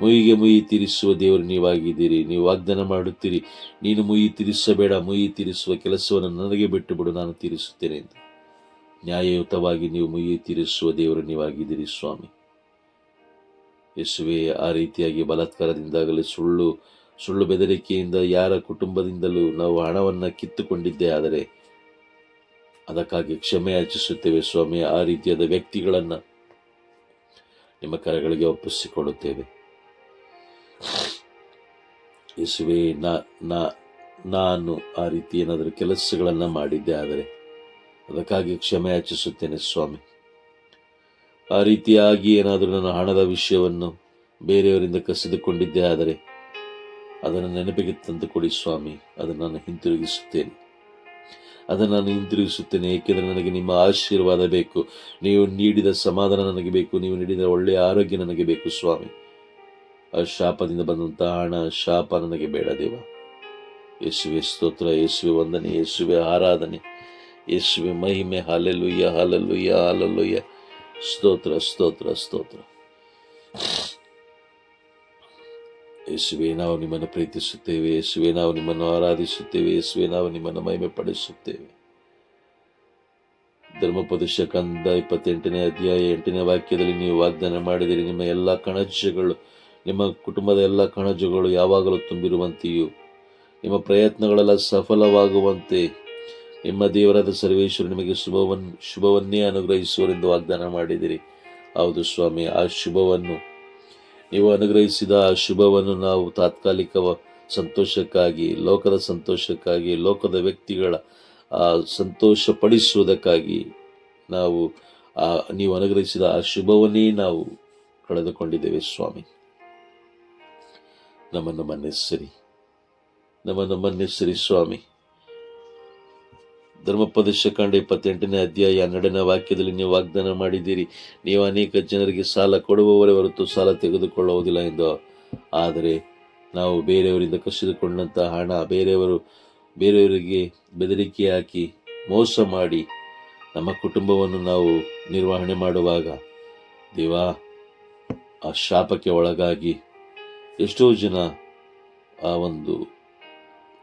[SPEAKER 1] ಮುಯಿಗೆ ಮುಯಿ ತೀರಿಸುವ ದೇವರು ನೀವಾಗಿದ್ದೀರಿ. ನೀವು ವಾಗ್ದಾನ ಮಾಡುತ್ತೀರಿ. ನೀನು ಮುಯಿ ತೀರಿಸಬೇಡ. ಮುಯಿ ತೀರಿಸುವ ಕೆಲಸವನ್ನು ನನಗೆ ಬಿಟ್ಟು ಬಿಡು ನಾನು ತೀರಿಸುತ್ತೇನೆ ಎಂದು. ನ್ಯಾಯಯುತವಾಗಿ ನೀವು ಮುಯಿ ತೀರಿಸುವ ದೇವರು ನೀವಾಗಿದ್ದೀರಿ ಸ್ವಾಮಿ. ಯೇಸುವೆ, ಆ ರೀತಿಯಾಗಿ ಬಲಾತ್ಕಾರದಿಂದಾಗಲಿ ಸುಳ್ಳು ಸುಳ್ಳು ಬೆದರಿಕೆಯಿಂದ ಯಾರ ಕುಟುಂಬದಿಂದಲೂ ನಾವು ಹಣವನ್ನು ಕಿತ್ತುಕೊಂಡಿದ್ದೇ, ಆದರೆ ಅದಕ್ಕಾಗಿ ಕ್ಷಮೆ ಯಾಚಿಸುತ್ತೇವೆ ಸ್ವಾಮಿ, ಆ ರೀತಿಯಾದ ವ್ಯಕ್ತಿಗಳನ್ನು ನಿಮ್ಮ ಕರೆಗಳಿಗೆ ಒಪ್ಪಿಸಿಕೊಡುತ್ತೇವೆ ಯೇಸುವೆ, ನಾ ನಾ, ನಾನು ಆ ರೀತಿ ಏನಾದರೂ ಕೆಲಸಗಳನ್ನು ಮಾಡಿದ್ದೆ, ಆದರೆ ಅದಕ್ಕಾಗಿ ಕ್ಷಮೆ ಯಾಚಿಸುತ್ತೇನೆ ಸ್ವಾಮಿ. ಆ ರೀತಿಯಾಗಿ ಏನಾದರೂ ನನ್ನ ಹಣದ ವಿಷಯವನ್ನು ಬೇರೆಯವರಿಂದ ಕಸಿದುಕೊಂಡಿದ್ದೆ ಆದರೆ ಅದನ್ನು ನೆನಪಿಗೆ ತಂದು ಕೊಡಿ ಸ್ವಾಮಿ, ಅದನ್ನು ನಾನು ಹಿಂತಿರುಗಿಸುತ್ತೇನೆ. ಅದನ್ನು ನಾನು ಹಿಂತಿರುಗಿಸುತ್ತೇನೆ, ಏಕೆಂದರೆ ನನಗೆ ನಿಮ್ಮ ಆಶೀರ್ವಾದ ಬೇಕು. ನೀವು ನೀಡಿದ ಸಮಾಧಾನ ನನಗೆ ಬೇಕು, ನೀವು ನೀಡಿದ ಒಳ್ಳೆಯ ಆರೋಗ್ಯ ನನಗೆ ಬೇಕು ಸ್ವಾಮಿ. ಆ ಶಾಪದಿಂದ ಬಂದಂತಹ ಹಣ, ಶಾಪ ನನಗೆ ಬೇಡ ದೇವ. ಯೇಸುವೆ ಸ್ತೋತ್ರ, ಯೇಸುವೆ ವಂದನೆ, ಯೇಸುವೆ ಆರಾಧನೆ, ಯೇಸುವೆ ಮಹಿಮೆ ಹಾಲೆಲ್ಲುಯ್ಯ ಹಾಲಲ್ಲುಯ್ಯ ಹಾಲೆಲುಯ್ಯ ಸ್ತೋತ್ರ ಸ್ತೋತ್ರ ಸ್ತೋತ್ರ ಯೇಸುವೆ ನಾವು ನಿಮ್ಮನ್ನು ಪ್ರೀತಿಸುತ್ತೇವೆ ಯೇಸುವೆ ನಾವು ನಿಮ್ಮನ್ನು ಆರಾಧಿಸುತ್ತೇವೆ ಯೇಸುವೆ ನಾವು ನಿಮ್ಮನ್ನು ಮಹಿಮೆ ಪಡಿಸುತ್ತೇವೆ ಧರ್ಮೋಪದೇಶ ಕಂದ ಇಪ್ಪತ್ತೆಂಟನೇ ಅಧ್ಯಾಯ ಎಂಟನೇ ವಾಕ್ಯದಲ್ಲಿ ನೀವು ವಾಗ್ದಾನ ಮಾಡಿದರೆ ನಿಮ್ಮ ಎಲ್ಲ ಕಣಜಗಳು ನಿಮ್ಮ ಕುಟುಂಬದ ಎಲ್ಲ ಕಣಜಗಳು ಯಾವಾಗಲೂ ತುಂಬಿರುವಂತೆಯೂ ನಿಮ್ಮ ಪ್ರಯತ್ನಗಳೆಲ್ಲ ಸಫಲವಾಗುವಂತೆ ನಿಮ್ಮ ದೇವರಾದ ಸರ್ವೇಶ್ವರ, ನಿಮಗೆ ಶುಭವನ್, ಶುಭವನ್ನೇ ಅನುಗ್ರಹಿಸುವರೆಂದು ವಾಗ್ದಾನ ಮಾಡಿದಿರಿ ಹೌದು ಸ್ವಾಮಿ, ಆ ಶುಭವನ್ನು ನೀವು ಅನುಗ್ರಹಿಸಿದ ಆ ಶುಭವನ್ನು ನಾವು ತಾತ್ಕಾಲಿಕ ಸಂತೋಷಕ್ಕಾಗಿ, ಲೋಕದ ಸಂತೋಷಕ್ಕಾಗಿ, ಲೋಕದ ವ್ಯಕ್ತಿಗಳ ಸಂತೋಷ ಪಡಿಸುವುದಕ್ಕಾಗಿ ನಾವು, ಆ, ನೀವು ಅನುಗ್ರಹಿಸಿದ ಆ ಶುಭವನ್ನೇ ನಾವು ಕಳೆದುಕೊಂಡಿದ್ದೇವೆ ಸ್ವಾಮಿ. ನಮ್ಮನ್ನು ಮನ್ನಿಸಿರಿ. ನಮ್ಮನ್ನು ಮನ್ನಿಸಿರಿ ಸ್ವಾಮಿ. ಧರ್ಮೋಪದೇಶ ಕಾಂಡ ಇಪ್ಪತ್ತೆಂಟನೇ ಅಧ್ಯಾಯ ಹನ್ನೆರಡನೇ ವಾಕ್ಯದಲ್ಲಿ ನೀವು ವಾಗ್ದಾನ ಮಾಡಿದ್ದೀರಿ. ನೀವು ಅನೇಕ ಜನರಿಗೆ ಸಾಲ ಕೊಡುವವರೇ ಹೊರತು ಸಾಲ ತೆಗೆದುಕೊಳ್ಳುವುದಿಲ್ಲ ಎಂದು. ಆದರೆ ನಾವು ಬೇರೆಯವರಿಂದ ಕಸಿದುಕೊಂಡಂಥ ಹಣ ಬೇರೆಯವರು, ಬೇರೆಯವರಿಗೆ ಬೆದರಿಕೆ ಹಾಕಿ ಮೋಸ ಮಾಡಿ ನಮ್ಮ ಕುಟುಂಬವನ್ನು ನಾವು ನಿರ್ವಹಣೆ ಮಾಡುವಾಗ ದೇವಾ, ಆ ಶಾಪಕ್ಕೆ ಒಳಗಾಗಿ ಎಷ್ಟೋ ಜನ ಆ ಒಂದು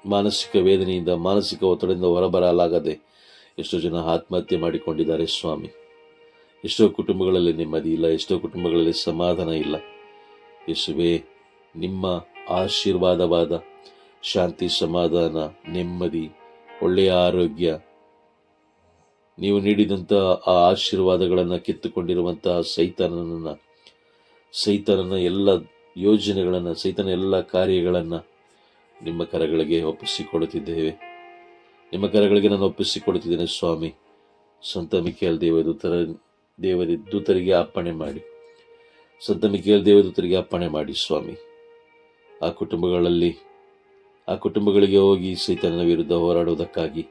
[SPEAKER 1] ಮಾನಸಿಕ ವೇದನೆಯಿಂದ, ಮಾನಸಿಕ ಒತ್ತಡದಿಂದ ಹೊರಬರಲಾಗದೆ ಎಷ್ಟೋ ಜನ ಆತ್ಮಹತ್ಯೆ ಮಾಡಿಕೊಂಡಿದ್ದಾರೆ ಸ್ವಾಮಿ. ಎಷ್ಟೋ ಕುಟುಂಬಗಳಲ್ಲಿ ನೆಮ್ಮದಿ ಇಲ್ಲ, ಎಷ್ಟೋ ಕುಟುಂಬಗಳಲ್ಲಿ ಸಮಾಧಾನ ಇಲ್ಲ. ಯೇಸುವೆ, ನಿಮ್ಮ ಆಶೀರ್ವಾದವಾದ ಶಾಂತಿ, ಸಮಾಧಾನ, ನೆಮ್ಮದಿ, ಒಳ್ಳೆಯ ಆರೋಗ್ಯ, ನೀವು ನೀಡಿದಂಥ ಆ ಆಶೀರ್ವಾದಗಳನ್ನು ಕಿತ್ತುಕೊಂಡಿರುವಂತಹ ಸೈತಾನನನ್ನು, ಸೈತಾನನ ಎಲ್ಲ ಯೋಜನೆಗಳನ್ನು, ಸೈತಾನ ಎಲ್ಲ ಕಾರ್ಯಗಳನ್ನು ನಿಮ್ಮ ಕರಗಳಿಗೆ ಒಪ್ಪಿಸಿಕೊಡುತ್ತಿದ್ದೇವೆ. ನಿಮ್ಮ ಕರಗಳಿಗೆ ನಾನು ಒಪ್ಪಿಸಿಕೊಡುತ್ತಿದ್ದೇನೆ, ಸ್ವಾಮಿ. ಸಂತ ಮಿಕೇಲ್ ದೇವದೂತರ ದೇವರ, ದೂತರಿಗೆ ಅಪ್ಪಣೆ ಮಾಡಿ. ಸಂತ ಮಿಕೇಲ್ ದೇವದೂತರಿಗೆ ಅಪ್ಪಣೆ ಮಾಡಿ, ಸ್ವಾಮಿ. ಆ ಕುಟುಂಬಗಳಲ್ಲಿ, ಆ ಕುಟುಂಬಗಳಿಗೆ ಹೋಗಿ ಸೈತನ ವಿರುದ್ಧ ಹೋರಾಡುವುದಕ್ಕಾಗಿ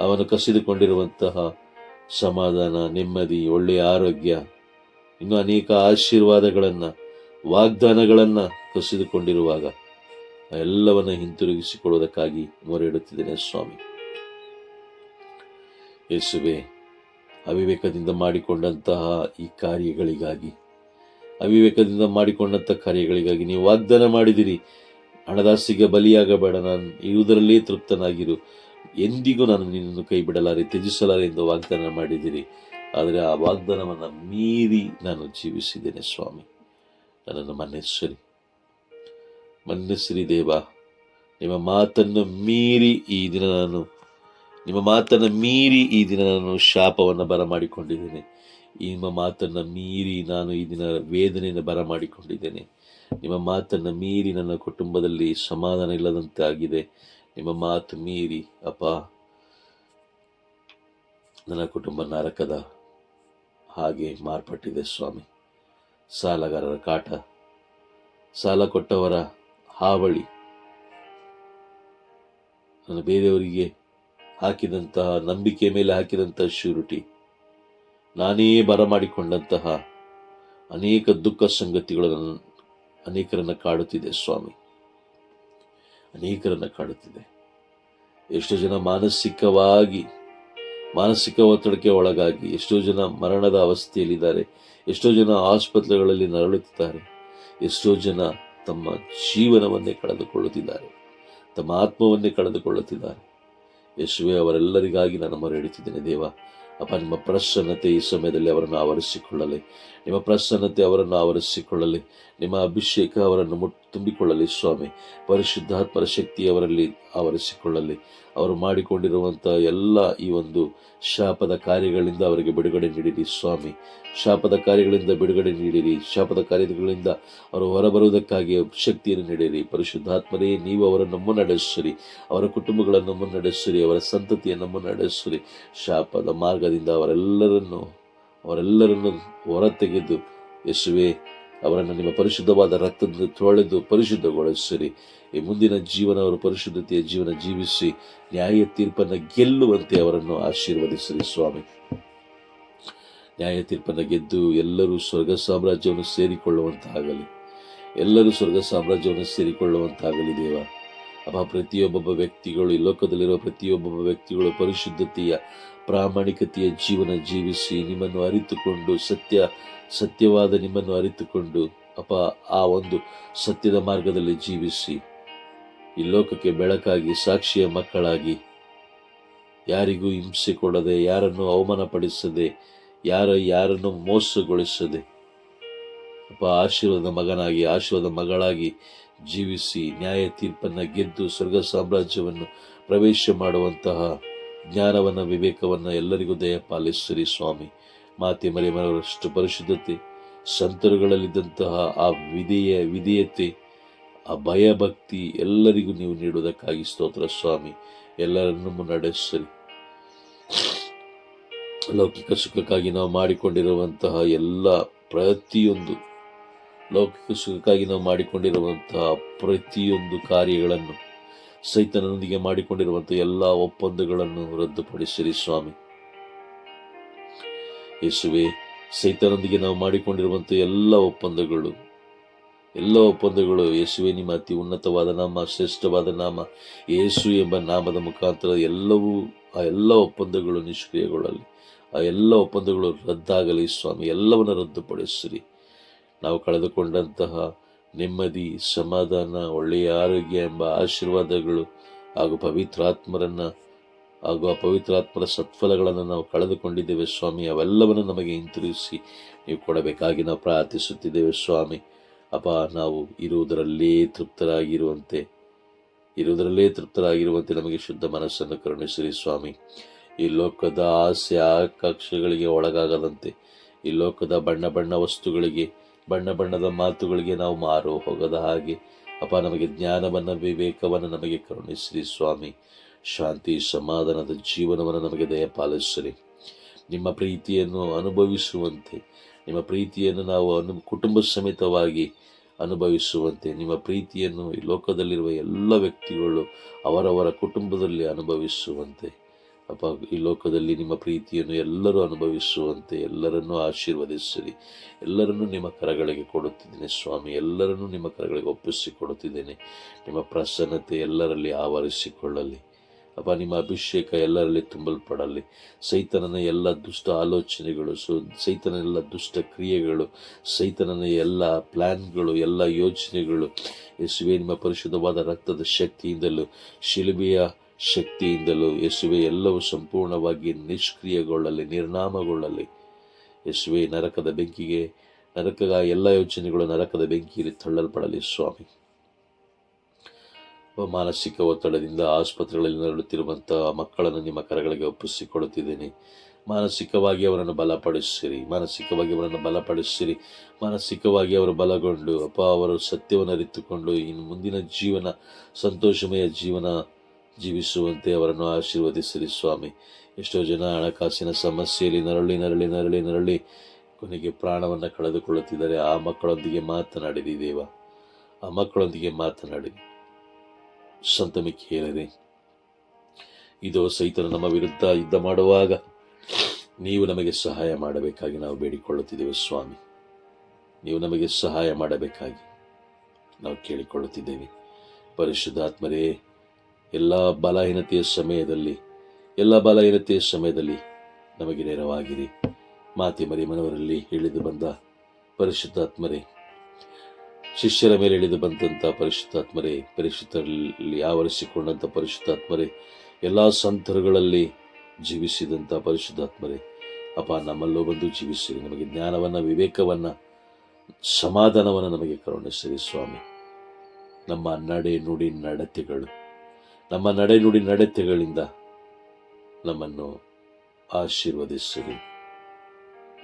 [SPEAKER 1] ಅವನು ಕಸಿದುಕೊಂಡಿರುವಂತಹ ಸಮಾಧಾನ, ನೆಮ್ಮದಿ, ಒಳ್ಳೆಯ ಆರೋಗ್ಯ, ಇನ್ನು ಅನೇಕ ಆಶೀರ್ವಾದಗಳನ್ನು, ವಾಗ್ದಾನಗಳನ್ನು ಕಸಿದುಕೊಂಡಿರುವಾಗ ಎಲ್ಲವನ್ನ ಹಿಂತಿರುಗಿಸಿಕೊಳ್ಳುವುದಕ್ಕಾಗಿ ಮೊರೆ ಸ್ವಾಮಿ. ಯೇಸುವೆ, ಅವಿವೇಕದಿಂದ ಮಾಡಿಕೊಂಡಂತಹ ಈ ಕಾರ್ಯಗಳಿಗಾಗಿ, ಅವಿವೇಕದಿಂದ ಮಾಡಿಕೊಂಡಂಥ ಕಾರ್ಯಗಳಿಗಾಗಿ ನೀವು ವಾಗ್ದಾನ ಮಾಡಿದಿರಿ. ಹಣದಾಸಿಗೆ ಬಲಿಯಾಗಬೇಡ, ನಾನು ಇರುವುದರಲ್ಲೇ ತೃಪ್ತನಾಗಿರು. ಎಂದಿಗೂ ನಾನು ನಿನ್ನನ್ನು ಕೈ ಬಿಡಲಾರೆ ತ್ಯಜಿಸಲಾರೆ ಎಂದು ವಾಗ್ದಾನ ಮಾಡಿದಿರಿ. ಆದರೆ ಆ ವಾಗ್ದಾನವನ್ನು ಮೀರಿ ನಾನು ಜೀವಿಸಿದ್ದೇನೆ ಸ್ವಾಮಿ. ನನ್ನನ್ನು ಮನ್ನಿಸಿರಿ. ಮನ್ನಿಸಿರಿ ದೇವ. ನಿಮ್ಮ ಮಾತನ್ನು ಮೀರಿ ಈ ದಿನ ನಾನು, ನಿಮ್ಮ ಮಾತನ್ನು ಮೀರಿ ಈ ದಿನ ನಾನು ಶಾಪವನ್ನು ಬರಮಾಡಿಕೊಂಡಿದ್ದೇನೆ. ನಿಮ್ಮ ಮಾತನ್ನು ಮೀರಿ ನಾನು ಈ ದಿನ ವೇದನೆಯನ್ನು ಬರಮಾಡಿಕೊಂಡಿದ್ದೇನೆ. ನಿಮ್ಮ ಮಾತನ್ನು ಮೀರಿ ನನ್ನ ಕುಟುಂಬದಲ್ಲಿ ಸಮಾಧಾನ ಇಲ್ಲದಂತೆ ಆಗಿದೆ. ನಿಮ್ಮ ಮಾತು ಮೀರಿ, ಅಪ್ಪ, ನನ್ನ ಕುಟುಂಬ ನರಕದ ಹಾಗೆ ಮಾರ್ಪಟ್ಟಿದೆ ಸ್ವಾಮಿ. ಸಾಲಗಾರರ ಕಾಟ, ಸಾಲ ಕೊಟ್ಟವರ ಹಾವಳಿ. ನಾನು ಬೇರೆಯವರಿಗೆ ಹಾಕಿದಂತಹ ನಂಬಿಕೆ ಮೇಲೆ ಹಾಕಿದಂತಹ ಶ್ಯೂರಿಟಿ ನಾನೇ ಬರಮಾಡಿಕೊಂಡಂತಹ ಅನೇಕ ದುಃಖ ಸಂಗತಿಗಳು ನನ್ನ, ಅನೇಕರನ್ನು ಕಾಡುತ್ತಿದೆ ಸ್ವಾಮಿ. ಅನೇಕರನ್ನು ಕಾಡುತ್ತಿದೆ. ಎಷ್ಟೋ ಜನ ಮಾನಸಿಕವಾಗಿ, ಮಾನಸಿಕ ಒತ್ತಡಕ್ಕೆ ಒಳಗಾಗಿ, ಎಷ್ಟೋ ಜನ ಮರಣದ ಅವಸ್ಥೆಯಲ್ಲಿದ್ದಾರೆ, ಎಷ್ಟೋ ಜನ ಆಸ್ಪತ್ರೆಗಳಲ್ಲಿ ನರಳುತ್ತಿದ್ದಾರೆ, ಎಷ್ಟೋ ಜನ ತಮ್ಮ ಜೀವನವನ್ನೇ ಕಳೆದುಕೊಳ್ಳುತ್ತಿದ್ದಾರೆ. ತಮ್ಮ ಆತ್ಮವನ್ನೇ ಕಳೆದುಕೊಳ್ಳುತ್ತಿದ್ದಾರೆ. ಯಶುವೆ ಅವರೆಲ್ಲರಿಗಾಗಿ ನಾನು ಮೊರೆ ಹಿಡಿತಿದ್ದೇನೆ ದೇವ, ಅಪ್ಪ, ನಿಮ್ಮ ಪ್ರಸನ್ನತೆ ಈ ಸಮಯದಲ್ಲಿ ಅವರನ್ನು ಆವರಿಸಿಕೊಳ್ಳಲಿ. ನಿಮ್ಮ ಪ್ರಸನ್ನತೆ ಅವರನ್ನು ಆವರಿಸಿಕೊಳ್ಳಲಿ. ನಿಮ್ಮ ಅಭಿಷೇಕ ಅವರನ್ನು ಮುಟ್, ತುಂಬಿಕೊಳ್ಳಲಿ ಸ್ವಾಮಿ. ಪರಿಶುದ್ಧಾತ್ಮರ ಶಕ್ತಿ ಅವರಲ್ಲಿ ಆವರಿಸಿಕೊಳ್ಳಲಿ. ಅವರು ಮಾಡಿಕೊಂಡಿರುವಂಥ ಎಲ್ಲ ಈ ಒಂದು ಶಾಪದ ಕಾರ್ಯಗಳಿಂದ ಅವರಿಗೆ ಬಿಡುಗಡೆ ನೀಡಿರಿ ಸ್ವಾಮಿ. ಶಾಪದ ಕಾರ್ಯಗಳಿಂದ ಬಿಡುಗಡೆ ನೀಡಿರಿ. ಶಾಪದ ಕಾರ್ಯಗಳಿಂದ ಅವರು ಹೊರಬರುವುದಕ್ಕಾಗಿ ಶಕ್ತಿಯನ್ನು ನೀಡಿರಿ. ಪರಿಶುದ್ಧಾತ್ಮರೇ ನೀವು ಅವರನ್ನು ಮುನ್ನಡೆಸಿರಿ. ಅವರ ಕುಟುಂಬಗಳನ್ನು ಮುನ್ನಡೆಸಿರಿ. ಅವರ ಸಂತತಿಯನ್ನು ಮುನ್ನಡೆಸಿರಿ. ಶಾಪದ ಮಾರ್ಗದಿಂದ ಅವರೆಲ್ಲರನ್ನು ಅವರೆಲ್ಲರನ್ನು ಹೊರತೆಗೆದು. ಯೇಸುವೆ ಅವರನ್ನು ನಿಮ್ಮ ಪರಿಶುದ್ಧವಾದ ರಕ್ತದಿಂದ ತೊಳೆದು ಪರಿಶುದ್ಧಗೊಳಿಸಿರಿ. ಈ ಮುಂದಿನ ಜೀವನ ಅವರು ಪರಿಶುದ್ಧತೆಯ ಜೀವನ ಜೀವಿಸಿ, ನ್ಯಾಯ ತೀರ್ಪನ್ನು ಗೆಲ್ಲುವಂತೆ ಅವರನ್ನು ಆಶೀರ್ವದಿಸಿರಿ ಸ್ವಾಮಿ. ನ್ಯಾಯ ತೀರ್ಪನ್ನು ಗೆದ್ದು ಎಲ್ಲರೂ ಸ್ವರ್ಗ ಸಾಮ್ರಾಜ್ಯವನ್ನು ಸೇರಿಕೊಳ್ಳುವಂತಾಗಲಿ. ಎಲ್ಲರೂ ಸ್ವರ್ಗ ಸಾಮ್ರಾಜ್ಯವನ್ನು ಸೇರಿಕೊಳ್ಳುವಂತಾಗಲಿ ದೇವ. ಅಪ್ಪ ಪ್ರತಿಯೊಬ್ಬೊಬ್ಬ ವ್ಯಕ್ತಿಗಳು, ಈ ಲೋಕದಲ್ಲಿರುವ ಪ್ರತಿಯೊಬ್ಬೊಬ್ಬ ವ್ಯಕ್ತಿಗಳು ಪರಿಶುದ್ಧತೆಯ ಪ್ರಾಮಾಣಿಕತೆಯ ಜೀವನ ಜೀವಿಸಿ ನಿಮ್ಮನ್ನು ಅರಿತುಕೊಂಡು ಸತ್ಯ, ಸತ್ಯವಾದ ನಿಮ್ಮನ್ನು ಅರಿತುಕೊಂಡು ಅಪ್ಪ ಆ ಒಂದು ಸತ್ಯದ ಮಾರ್ಗದಲ್ಲಿ ಜೀವಿಸಿ. ಈ ಲೋಕಕ್ಕೆ ಬೆಳಕಾಗಿ, ಸಾಕ್ಷಿಯ ಮಕ್ಕಳಾಗಿ. ಯಾರಿಗೂ ಹಿಂಸೆ ಕೊಡದೆ, ಯಾರನ್ನು ಅವಮಾನಪಡಿಸದೆ, ಯಾರ, ಯಾರನ್ನು ಮೋಸಗೊಳಿಸದೆ. ಅಪ್ಪ ಆಶೀರ್ವಾದ ಮಗನಾಗಿ, ಆಶೀರ್ವಾದ ಮಗಳಾಗಿ ಜೀವಿಸಿ ನ್ಯಾಯ ತೀರ್ಪನ್ನು ಗೆದ್ದು, ಸ್ವರ್ಗ ಸಾಮ್ರಾಜ್ಯವನ್ನು ಪ್ರವೇಶ ಮಾಡುವಂತಹ ಜ್ಞಾನವನ್ನು, ವಿವೇಕವನ್ನು ಎಲ್ಲರಿಗೂ ದಯಪಾಲಿಸಿರಿ ಸ್ವಾಮಿ. ಮಾತೆ ಮರೆಮರವರಷ್ಟು ಪರಿಶುದ್ಧತೆ, ಸಂತರುಗಳಲ್ಲಿದ್ದಂತಹ ಆ ವಿಧೇಯ, ವಿಧೇಯತೆ, ಆ ಭಯಭಕ್ತಿ ಎಲ್ಲರಿಗೂ ನೀವು ನೀಡುವುದಕ್ಕಾಗಿ ಸ್ತೋತ್ರ ಸ್ವಾಮಿ. ಎಲ್ಲರನ್ನು ಮುನ್ನಡೆಸಿರಿ. ಲೌಕಿಕ ಸುಖಕ್ಕಾಗಿ ನಾವು ಮಾಡಿಕೊಂಡಿರುವಂತಹ ಎಲ್ಲ ಪ್ರತಿಯೊಂದು, ಲೌಕಿಕ ಸುಖಕ್ಕಾಗಿ ನಾವು ಮಾಡಿಕೊಂಡಿರುವಂತಹ ಪ್ರತಿಯೊಂದು ಕಾರ್ಯಗಳನ್ನು ಸೈತನೊಂದಿಗೆ ಮಾಡಿಕೊಂಡಿರುವಂಥ ಎಲ್ಲ ಒಪ್ಪಂದಗಳನ್ನು ರದ್ದುಪಡಿಸಿರಿ ಸ್ವಾಮಿ. ಯೇಸುವೆ, ಸೈತನೊಂದಿಗೆ ನಾವು ಮಾಡಿಕೊಂಡಿರುವಂಥ ಎಲ್ಲ ಒಪ್ಪಂದಗಳು ಎಲ್ಲ ಒಪ್ಪಂದಗಳು ಯೇಸುವೆ, ನಿಮ್ಮ ಅತಿ ಉನ್ನತವಾದ ನಾಮ, ಶ್ರೇಷ್ಠವಾದ ನಾಮ, ಯೇಸು ಎಂಬ ನಾಮದ ಮುಖಾಂತರ ಎಲ್ಲವೂ ಆ ಎಲ್ಲ ಒಪ್ಪಂದಗಳು ನಿಷ್ಕ್ರಿಯಗೊಳ್ಳಲಿ. ಆ ಎಲ್ಲ ಒಪ್ಪಂದಗಳು ರದ್ದಾಗಲಿ ಸ್ವಾಮಿ, ಎಲ್ಲವನ್ನು ರದ್ದುಪಡಿಸಿರಿ. ನಾವು ಕಳೆದುಕೊಂಡಂತಹ ನೆಮ್ಮದಿ, ಸಮಾಧಾನ, ಒಳ್ಳೆಯ ಆರೋಗ್ಯ ಎಂಬ ಆಶೀರ್ವಾದಗಳು ಹಾಗೂ ಪವಿತ್ರಾತ್ಮರನ್ನು ಹಾಗೂ ಆ ಪವಿತ್ರಾತ್ಮರ ಸತ್ಫಲಗಳನ್ನು ನಾವು ಕಳೆದುಕೊಂಡಿದ್ದೇವೆ ಸ್ವಾಮಿ. ಅವೆಲ್ಲವನ್ನು ನಮಗೆ ಹಿಂತಿರುಗಿಸಿ ನೀವು ಕೊಡಬೇಕಾಗಿ ನಾವು ಪ್ರಾರ್ಥಿಸುತ್ತಿದ್ದೇವೆ ಸ್ವಾಮಿ. ಅಪ್ಪ, ನಾವು ಇರುವುದರಲ್ಲೇ ತೃಪ್ತರಾಗಿರುವಂತೆ ಇರುವುದರಲ್ಲೇ ತೃಪ್ತರಾಗಿರುವಂತೆ ನಮಗೆ ಶುದ್ಧ ಮನಸ್ಸನ್ನು ಕರುಣಿಸಿರಿ ಸ್ವಾಮಿ. ಈ ಲೋಕದ ಆಸೆ ಆಕಾಂಕ್ಷೆಗಳಿಗೆ ಒಳಗಾಗದಂತೆ, ಈ ಲೋಕದ ಬಣ್ಣ ಬಣ್ಣ ವಸ್ತುಗಳಿಗೆ ಬಣ್ಣ ಬಣ್ಣದ ಮಾತುಗಳಿಗೆ ನಾವು ಮಾರು ಹೋಗದ ಹಾಗೆ. ಅಪ್ಪ, ನಮಗೆ ಜ್ಞಾನವನ್ನು, ವಿವೇಕವನ್ನು ನಮಗೆ ಕರುಣಿಸಿರಿ ಸ್ವಾಮಿ. ಶಾಂತಿ, ಸಮಾಧಾನದ ಜೀವನವನ್ನು ನಮಗೆ ದಯಪಾಲಿಸಿರಿ. ನಿಮ್ಮ ಪ್ರೀತಿಯನ್ನು ಅನುಭವಿಸುವಂತೆ, ನಿಮ್ಮ ಪ್ರೀತಿಯನ್ನು ನಾವು ಅನು, ಕುಟುಂಬ ಸಮೇತವಾಗಿ ಅನುಭವಿಸುವಂತೆ, ನಿಮ್ಮ ಪ್ರೀತಿಯನ್ನು ಈ ಲೋಕದಲ್ಲಿರುವ ಎಲ್ಲ ವ್ಯಕ್ತಿಗಳು ಅವರವರ ಕುಟುಂಬದಲ್ಲಿ ಅನುಭವಿಸುವಂತೆ. ಅಪ್ಪ, ಈ ಲೋಕದಲ್ಲಿ ನಿಮ್ಮ ಪ್ರೀತಿಯನ್ನು ಎಲ್ಲರೂ ಅನುಭವಿಸುವಂತೆ ಎಲ್ಲರನ್ನೂ ಆಶೀರ್ವದಿಸಲಿ ಎಲ್ಲರನ್ನೂ ನಿಮ್ಮ ಕರಗಳಿಗೆ ಕೊಡುತ್ತಿದ್ದೇನೆ ಸ್ವಾಮಿ. ಎಲ್ಲರನ್ನೂ ನಿಮ್ಮ ಕರಗಳಿಗೆ ಒಪ್ಪಿಸಿ ಕೊಡುತ್ತಿದ್ದೇನೆ ನಿಮ್ಮ ಪ್ರಸನ್ನತೆ ಎಲ್ಲರಲ್ಲಿ ಆವರಿಸಿಕೊಳ್ಳಲಿ. ಅಪ್ಪ, ನಿಮ್ಮ ಅಭಿಷೇಕ ಎಲ್ಲರಲ್ಲಿ ತುಂಬಲ್ಪಡಲಿ. ಸೈತನನ ಎಲ್ಲ ದುಷ್ಟ ಆಲೋಚನೆಗಳು, ಸೊ ಸೈತನ ಎಲ್ಲ ದುಷ್ಟ ಕ್ರಿಯೆಗಳು, ಸೈತನನ ಎಲ್ಲ ಪ್ಲ್ಯಾನ್ಗಳು ಎಲ್ಲ ಯೋಚನೆಗಳು, ಯೇಸುವೆ, ನಿಮ್ಮ ಪರಿಶುದ್ಧವಾದ ರಕ್ತದ ಶಕ್ತಿಯಿಂದಲೂ ಶಿಲುಬೆಯ ಶಕ್ತಿಯಿಂದಲೂ ಯೇಸುವೆ ಎಲ್ಲವೂ ಸಂಪೂರ್ಣವಾಗಿ ನಿಷ್ಕ್ರಿಯಗೊಳ್ಳಲಿ, ನಿರ್ನಾಮಗೊಳ್ಳಲಿ. ಯಶುವೆ ನರಕದ ಬೆಂಕಿಗೆ, ನರಕದ ಎಲ್ಲ ಯೋಚನೆಗಳು ನರಕದ ಬೆಂಕಿಯಲ್ಲಿ ತಳ್ಳಲ್ಪಡಲಿ, ಸ್ವಾಮಿ. ಮಾನಸಿಕ ಒತ್ತಡದಿಂದ ಆಸ್ಪತ್ರೆಗಳಲ್ಲಿ ನರಳುತ್ತಿರುವಂತಹ ಮಕ್ಕಳನ್ನು ನಿಮ್ಮ ಕರಗಳಿಗೆ ಒಪ್ಪಿಸಿಕೊಡುತ್ತಿದ್ದೇನೆ. ಮಾನಸಿಕವಾಗಿ ಅವರನ್ನು ಬಲಪಡಿಸಿರಿ, ಮಾನಸಿಕವಾಗಿ ಅವರನ್ನು ಬಲಪಡಿಸಿರಿ, ಮಾನಸಿಕವಾಗಿ ಅವರು ಬಲಗೊಂಡು, ಅಪ್ಪ ಅವರು ಸತ್ಯವನ್ನು ಅರಿತುಕೊಂಡು, ಇನ್ನು ಮುಂದಿನ ಜೀವನ, ಸಂತೋಷಮಯ ಜೀವನ ಜೀವಿಸುವಂತೆ ಅವರನ್ನು ಆಶೀರ್ವದಿಸಿರಿ ಸ್ವಾಮಿ. ಎಷ್ಟೋ ಜನ ಹಣಕಾಸಿನ ಸಮಸ್ಯೆಯಲ್ಲಿ ನರಳಿ ನರಳಿ ನರಳಿ ನರಳಿ ಕೊನೆಗೆ ಪ್ರಾಣವನ್ನು ಕಳೆದುಕೊಳ್ಳುತ್ತಿದ್ದಾರೆ. ಆ ಮಕ್ಕಳೊಂದಿಗೆ ಮಾತನಾಡಿರಿ ದೇವ. ಆ ಮಕ್ಕಳೊಂದಿಗೆ ಮಾತನಾಡಿರಿ. ಸಂತಮಿಕೆ ಹೇಳಿರಿ ಇದು ಸೈತನು ನಮ್ಮ ವಿರುದ್ಧ ಯುದ್ಧ ಮಾಡುವಾಗ ನೀವು ನಮಗೆ ಸಹಾಯ ಮಾಡಬೇಕಾಗಿ ನಾವು ಬೇಡಿಕೊಳ್ಳುತ್ತಿದ್ದೇವೆ ಸ್ವಾಮಿ. ನೀವು ನಮಗೆ ಸಹಾಯ ಮಾಡಬೇಕಾಗಿ ನಾವು ಕೇಳಿಕೊಳ್ಳುತ್ತಿದ್ದೇವೆ. ಪರಿಶುದ್ಧಾತ್ಮರೇ ಎಲ್ಲ ಬಲಹೀನತೆಯ ಸಮಯದಲ್ಲಿ, ಎಲ್ಲ ಬಲಹೀನತೆಯ ಸಮಯದಲ್ಲಿ ನಮಗೆ ನೆರವಾಗಿರಿ. ಮಾತೆ ಮರಿ ಮನವರಲ್ಲಿ ಇಳಿದು ಬಂದ ಪರಿಶುದ್ಧಾತ್ಮರೇ, ಶಿಷ್ಯರ ಮೇಲೆ ಇಳಿದು ಬಂದಂಥ ಪರಿಶುದ್ಧಾತ್ಮರೇ, ಪರಿಶುದ್ಧರಲ್ಲಿ ಆವರಿಸಿಕೊಂಡಂಥ ಪರಿಶುದ್ಧಾತ್ಮರೇ, ಎಲ್ಲ ಸಂತರುಗಳಲ್ಲಿ ಜೀವಿಸಿದಂಥ ಪರಿಶುದ್ಧಾತ್ಮರೇ ಅಪ್ಪ ನಮ್ಮಲ್ಲೂ ಬಂದು ಜೀವಿಸಿರಿ. ನಮಗೆ ಜ್ಞಾನವನ್ನು, ವಿವೇಕವನ್ನು, ಸಮಾಧಾನವನ್ನು ನಮಗೆ ಕರುಣಿಸಿರಿ ಸ್ವಾಮಿ. ನಮ್ಮ ನಡೆ ನುಡಿ ನಡತೆಗಳು ನಮ್ಮ ನಡೆನುಡಿ ನಡತೆಗಳಿಂದ ನಮ್ಮನ್ನು ಆಶೀರ್ವದಿಸಿರಿ.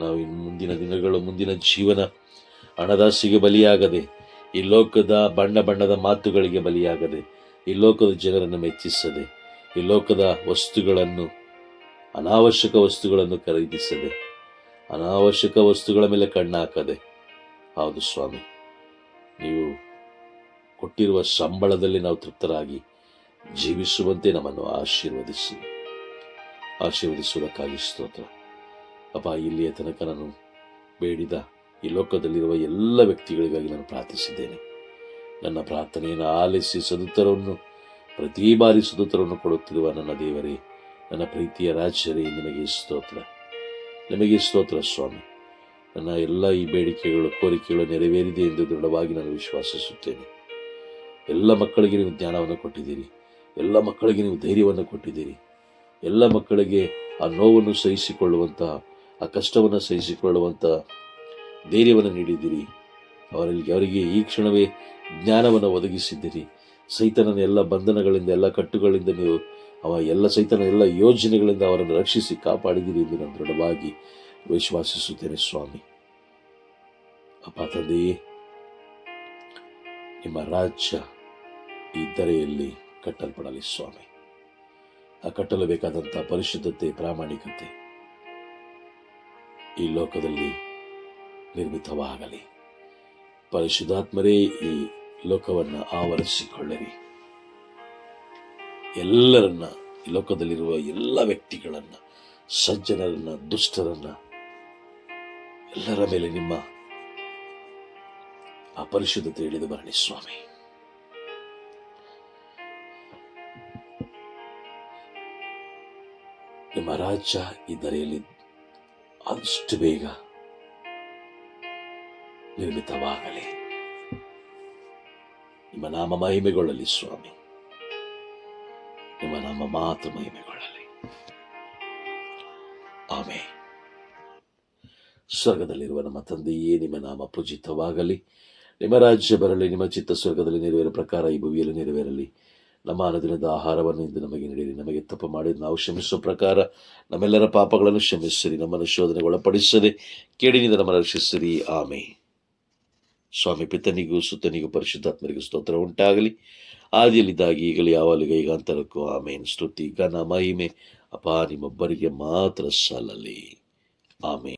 [SPEAKER 1] ನಾವು ಇನ್ನು ಮುಂದಿನ ದಿನಗಳು, ಮುಂದಿನ ಜೀವನ ಹಣದಾಸಿಗೆ ಬಲಿಯಾಗದೆ, ಈ ಲೋಕದ ಬಣ್ಣ ಬಣ್ಣದ ಮಾತುಗಳಿಗೆ ಬಲಿಯಾಗದೆ, ಈ ಲೋಕದ ಜನರನ್ನು ಮೆಚ್ಚಿಸದೆ, ಈ ಲೋಕದ ವಸ್ತುಗಳನ್ನು, ಅನಾವಶ್ಯಕ ವಸ್ತುಗಳನ್ನು ಖರೀದಿಸದೆ, ಅನಾವಶ್ಯಕ ವಸ್ತುಗಳ ಮೇಲೆ ಕಣ್ಣಾಕದೆ. ಹೌದು ಸ್ವಾಮಿ, ನೀವು ಕೊಟ್ಟಿರುವ ಸಂಬಳದಲ್ಲಿ ನಾವು ತೃಪ್ತರಾಗಿ ಜೀವಿಸುವಂತೆ ನಮ್ಮನ್ನು ಆಶೀರ್ವದಿಸಿ. ಆಶೀರ್ವದಿಸುವುದಕ್ಕಾಗಿ ಸ್ತೋತ್ರ. ಅಪ್ಪ ಇಲ್ಲಿಯ ತನಕ ನಾನು ಬೇಡಿದ ಈ ಲೋಕದಲ್ಲಿರುವ ಎಲ್ಲ ವ್ಯಕ್ತಿಗಳಿಗಾಗಿ ನಾನು ಪ್ರಾರ್ಥಿಸಿದ್ದೇನೆ. ನನ್ನ ಪ್ರಾರ್ಥನೆಯನ್ನು ಆಲಿಸಿ ಸದುತ್ತರವನ್ನು ಪ್ರತಿ ಬಾರಿ ಸದುತ್ತರವನ್ನು ಕೊಡುತ್ತಿರುವ ನನ್ನ ದೇವರೇ, ನನ್ನ ಪ್ರೀತಿಯ ರಾಜ್ಯರೇ ನಿಮಗೆ ಸ್ತೋತ್ರ. ನಿಮಗೆ ಸ್ತೋತ್ರ, ಸ್ವಾಮಿ. ನನ್ನ ಎಲ್ಲ ಈ ಬೇಡಿಕೆಗಳು, ಕೋರಿಕೆಗಳು ನೆರವೇರಿದೆ ಎಂದು ದೃಢವಾಗಿ ನಾನು ವಿಶ್ವಾಸಿಸುತ್ತೇನೆ. ಎಲ್ಲ ಮಕ್ಕಳಿಗೆ ನೀವು ಜ್ಞಾನವನ್ನು ಕೊಟ್ಟಿದ್ದೀರಿ. ಎಲ್ಲ ಮಕ್ಕಳಿಗೆ ನೀವು ಧೈರ್ಯವನ್ನು ಕೊಟ್ಟಿದ್ದೀರಿ. ಎಲ್ಲ ಮಕ್ಕಳಿಗೆ ಆ ನೋವನ್ನು ಸಹಿಸಿಕೊಳ್ಳುವಂಥ ಆ ಕಷ್ಟವನ್ನು ಸಹಿಸಿಕೊಳ್ಳುವಂಥ ಧೈರ್ಯವನ್ನು ನೀಡಿದ್ದೀರಿ. ಅವರಿಗೆ ಅವರಿಗೆ ಈ ಕ್ಷಣವೇ ಜ್ಞಾನವನ್ನು ಒದಗಿಸಿದ್ದೀರಿ. ಸೈತನನ ಎಲ್ಲ ಬಂಧನಗಳಿಂದ, ಎಲ್ಲ ಕಟ್ಟುಗಳಿಂದ ನೀವು ಅವ ಎಲ್ಲ ಸೈತನ ಎಲ್ಲ ಯೋಜನೆಗಳಿಂದ ಅವರನ್ನು ರಕ್ಷಿಸಿ ಕಾಪಾಡಿದ್ದೀರಿ ಎಂದು ನಾನು ದೃಢವಾಗಿ ವಿಶ್ವಾಸಿಸುತ್ತೇನೆ ಸ್ವಾಮಿ. ಅಪ್ಪ ತಂದೆಯೇ, ನಿಮ್ಮ ರಾಜ್ಯ ಈ ಧರೆಯಲ್ಲಿ ಕಟ್ಟಲ್ಪಡಲಿ ಸ್ವಾಮಿ. ಆ ಕಟ್ಟಲು ಬೇಕಾದಂಥ ಪರಿಶುದ್ಧತೆ, ಪ್ರಾಮಾಣಿಕತೆ ಈ ಲೋಕದಲ್ಲಿ ನಿರ್ಮಿತವಾಗಲಿ. ಪರಿಶುದ್ಧಾತ್ಮರೇ ಈ ಲೋಕವನ್ನು ಆವರಿಸಿಕೊಳ್ಳಿರಿ. ಎಲ್ಲರನ್ನ, ಈ ಲೋಕದಲ್ಲಿರುವ ಎಲ್ಲ ವ್ಯಕ್ತಿಗಳನ್ನ, ಸಜ್ಜನರನ್ನ, ದುಷ್ಟರನ್ನ, ಎಲ್ಲರ ಮೇಲೆ ನಿಮ್ಮ ಆ ಪರಿಶುದ್ಧತೆ ಇಳಿದು ಬರಲಿ ಸ್ವಾಮಿ. ನಿಮ್ಮ ರಾಜ್ಯ ಈ ದರೆಯಲ್ಲಿ ಆದಷ್ಟು ಬೇಗ ನಿರ್ಮಿತವಾಗಲಿ. ನಿಮ್ಮ ನಾಮ ಮಹಿಮೆಗೊಳ್ಳಲಿ, ಸ್ವಾಮಿ. ನಿಮ್ಮ ನಾಮ ಮಾತ್ರ ಮಹಿಮೆಗೊಳ್ಳಲಿ. ಆಮೇ ಸ್ವರ್ಗದಲ್ಲಿರುವ ನಮ್ಮ ತಂದೆಯೇ ನಿಮ್ಮ ನಾಮ ಪೂಜಿತವಾಗಲಿ. ನಿಮ್ಮ ರಾಜ್ಯ ಬರಲಿ, ನಿಮ್ಮ ಚಿತ್ತ ಸ್ವರ್ಗದಲ್ಲಿ ನೆರವೇರ ಪ್ರಕಾರ ಈ ಭೂಮಿಯಲ್ಲಿ ನೆರವೇರಲಿ. ನಮ್ಮ ಅನುದಿನದ ಆಹಾರವನ್ನು ಇಂದು ನಮಗೆ ನೀಡಿರಿ. ನಮಗೆ ತಪ್ಪು ಮಾಡಿ ನಾವು ಕ್ಷಮಿಸುವ ಪ್ರಕಾರ ನಮ್ಮೆಲ್ಲರ ಪಾಪಗಳನ್ನು ಕ್ಷಮಿಸಿರಿ. ನಮ್ಮನ್ನು ಶೋಧನೆಗೆ ಒಳಪಡಿಸದೆ ಕೇಡಿನಿಂದ ನಮ್ಮನ್ನು ರಕ್ಷಿಸಿರಿ. ಆಮೆ ಸ್ವಾಮಿ, ಪಿತನಿಗೂ ಸುತ್ತನಿಗೂ ಪರಿಶುದ್ಧಾತ್ಮರಿಗೂ ಸ್ತೋತ್ರ ಉಂಟಾಗಲಿ. ಆದಿಯಲ್ಲಿದ್ದಾಗಿ, ಈಗಲೇ, ಯಾವಾಗಲೂ ಈಗ ಅಂತರಕ್ಕೂ ಆಮೇನ್. ಸ್ತುತಿ, ಘನ, ಮಹಿಮೆ, ಅಪ, ನಿಮ್ಮೊಬ್ಬರಿಗೆ ಮಾತ್ರ ಸಲ್ಲಲಿ. ಆಮೆ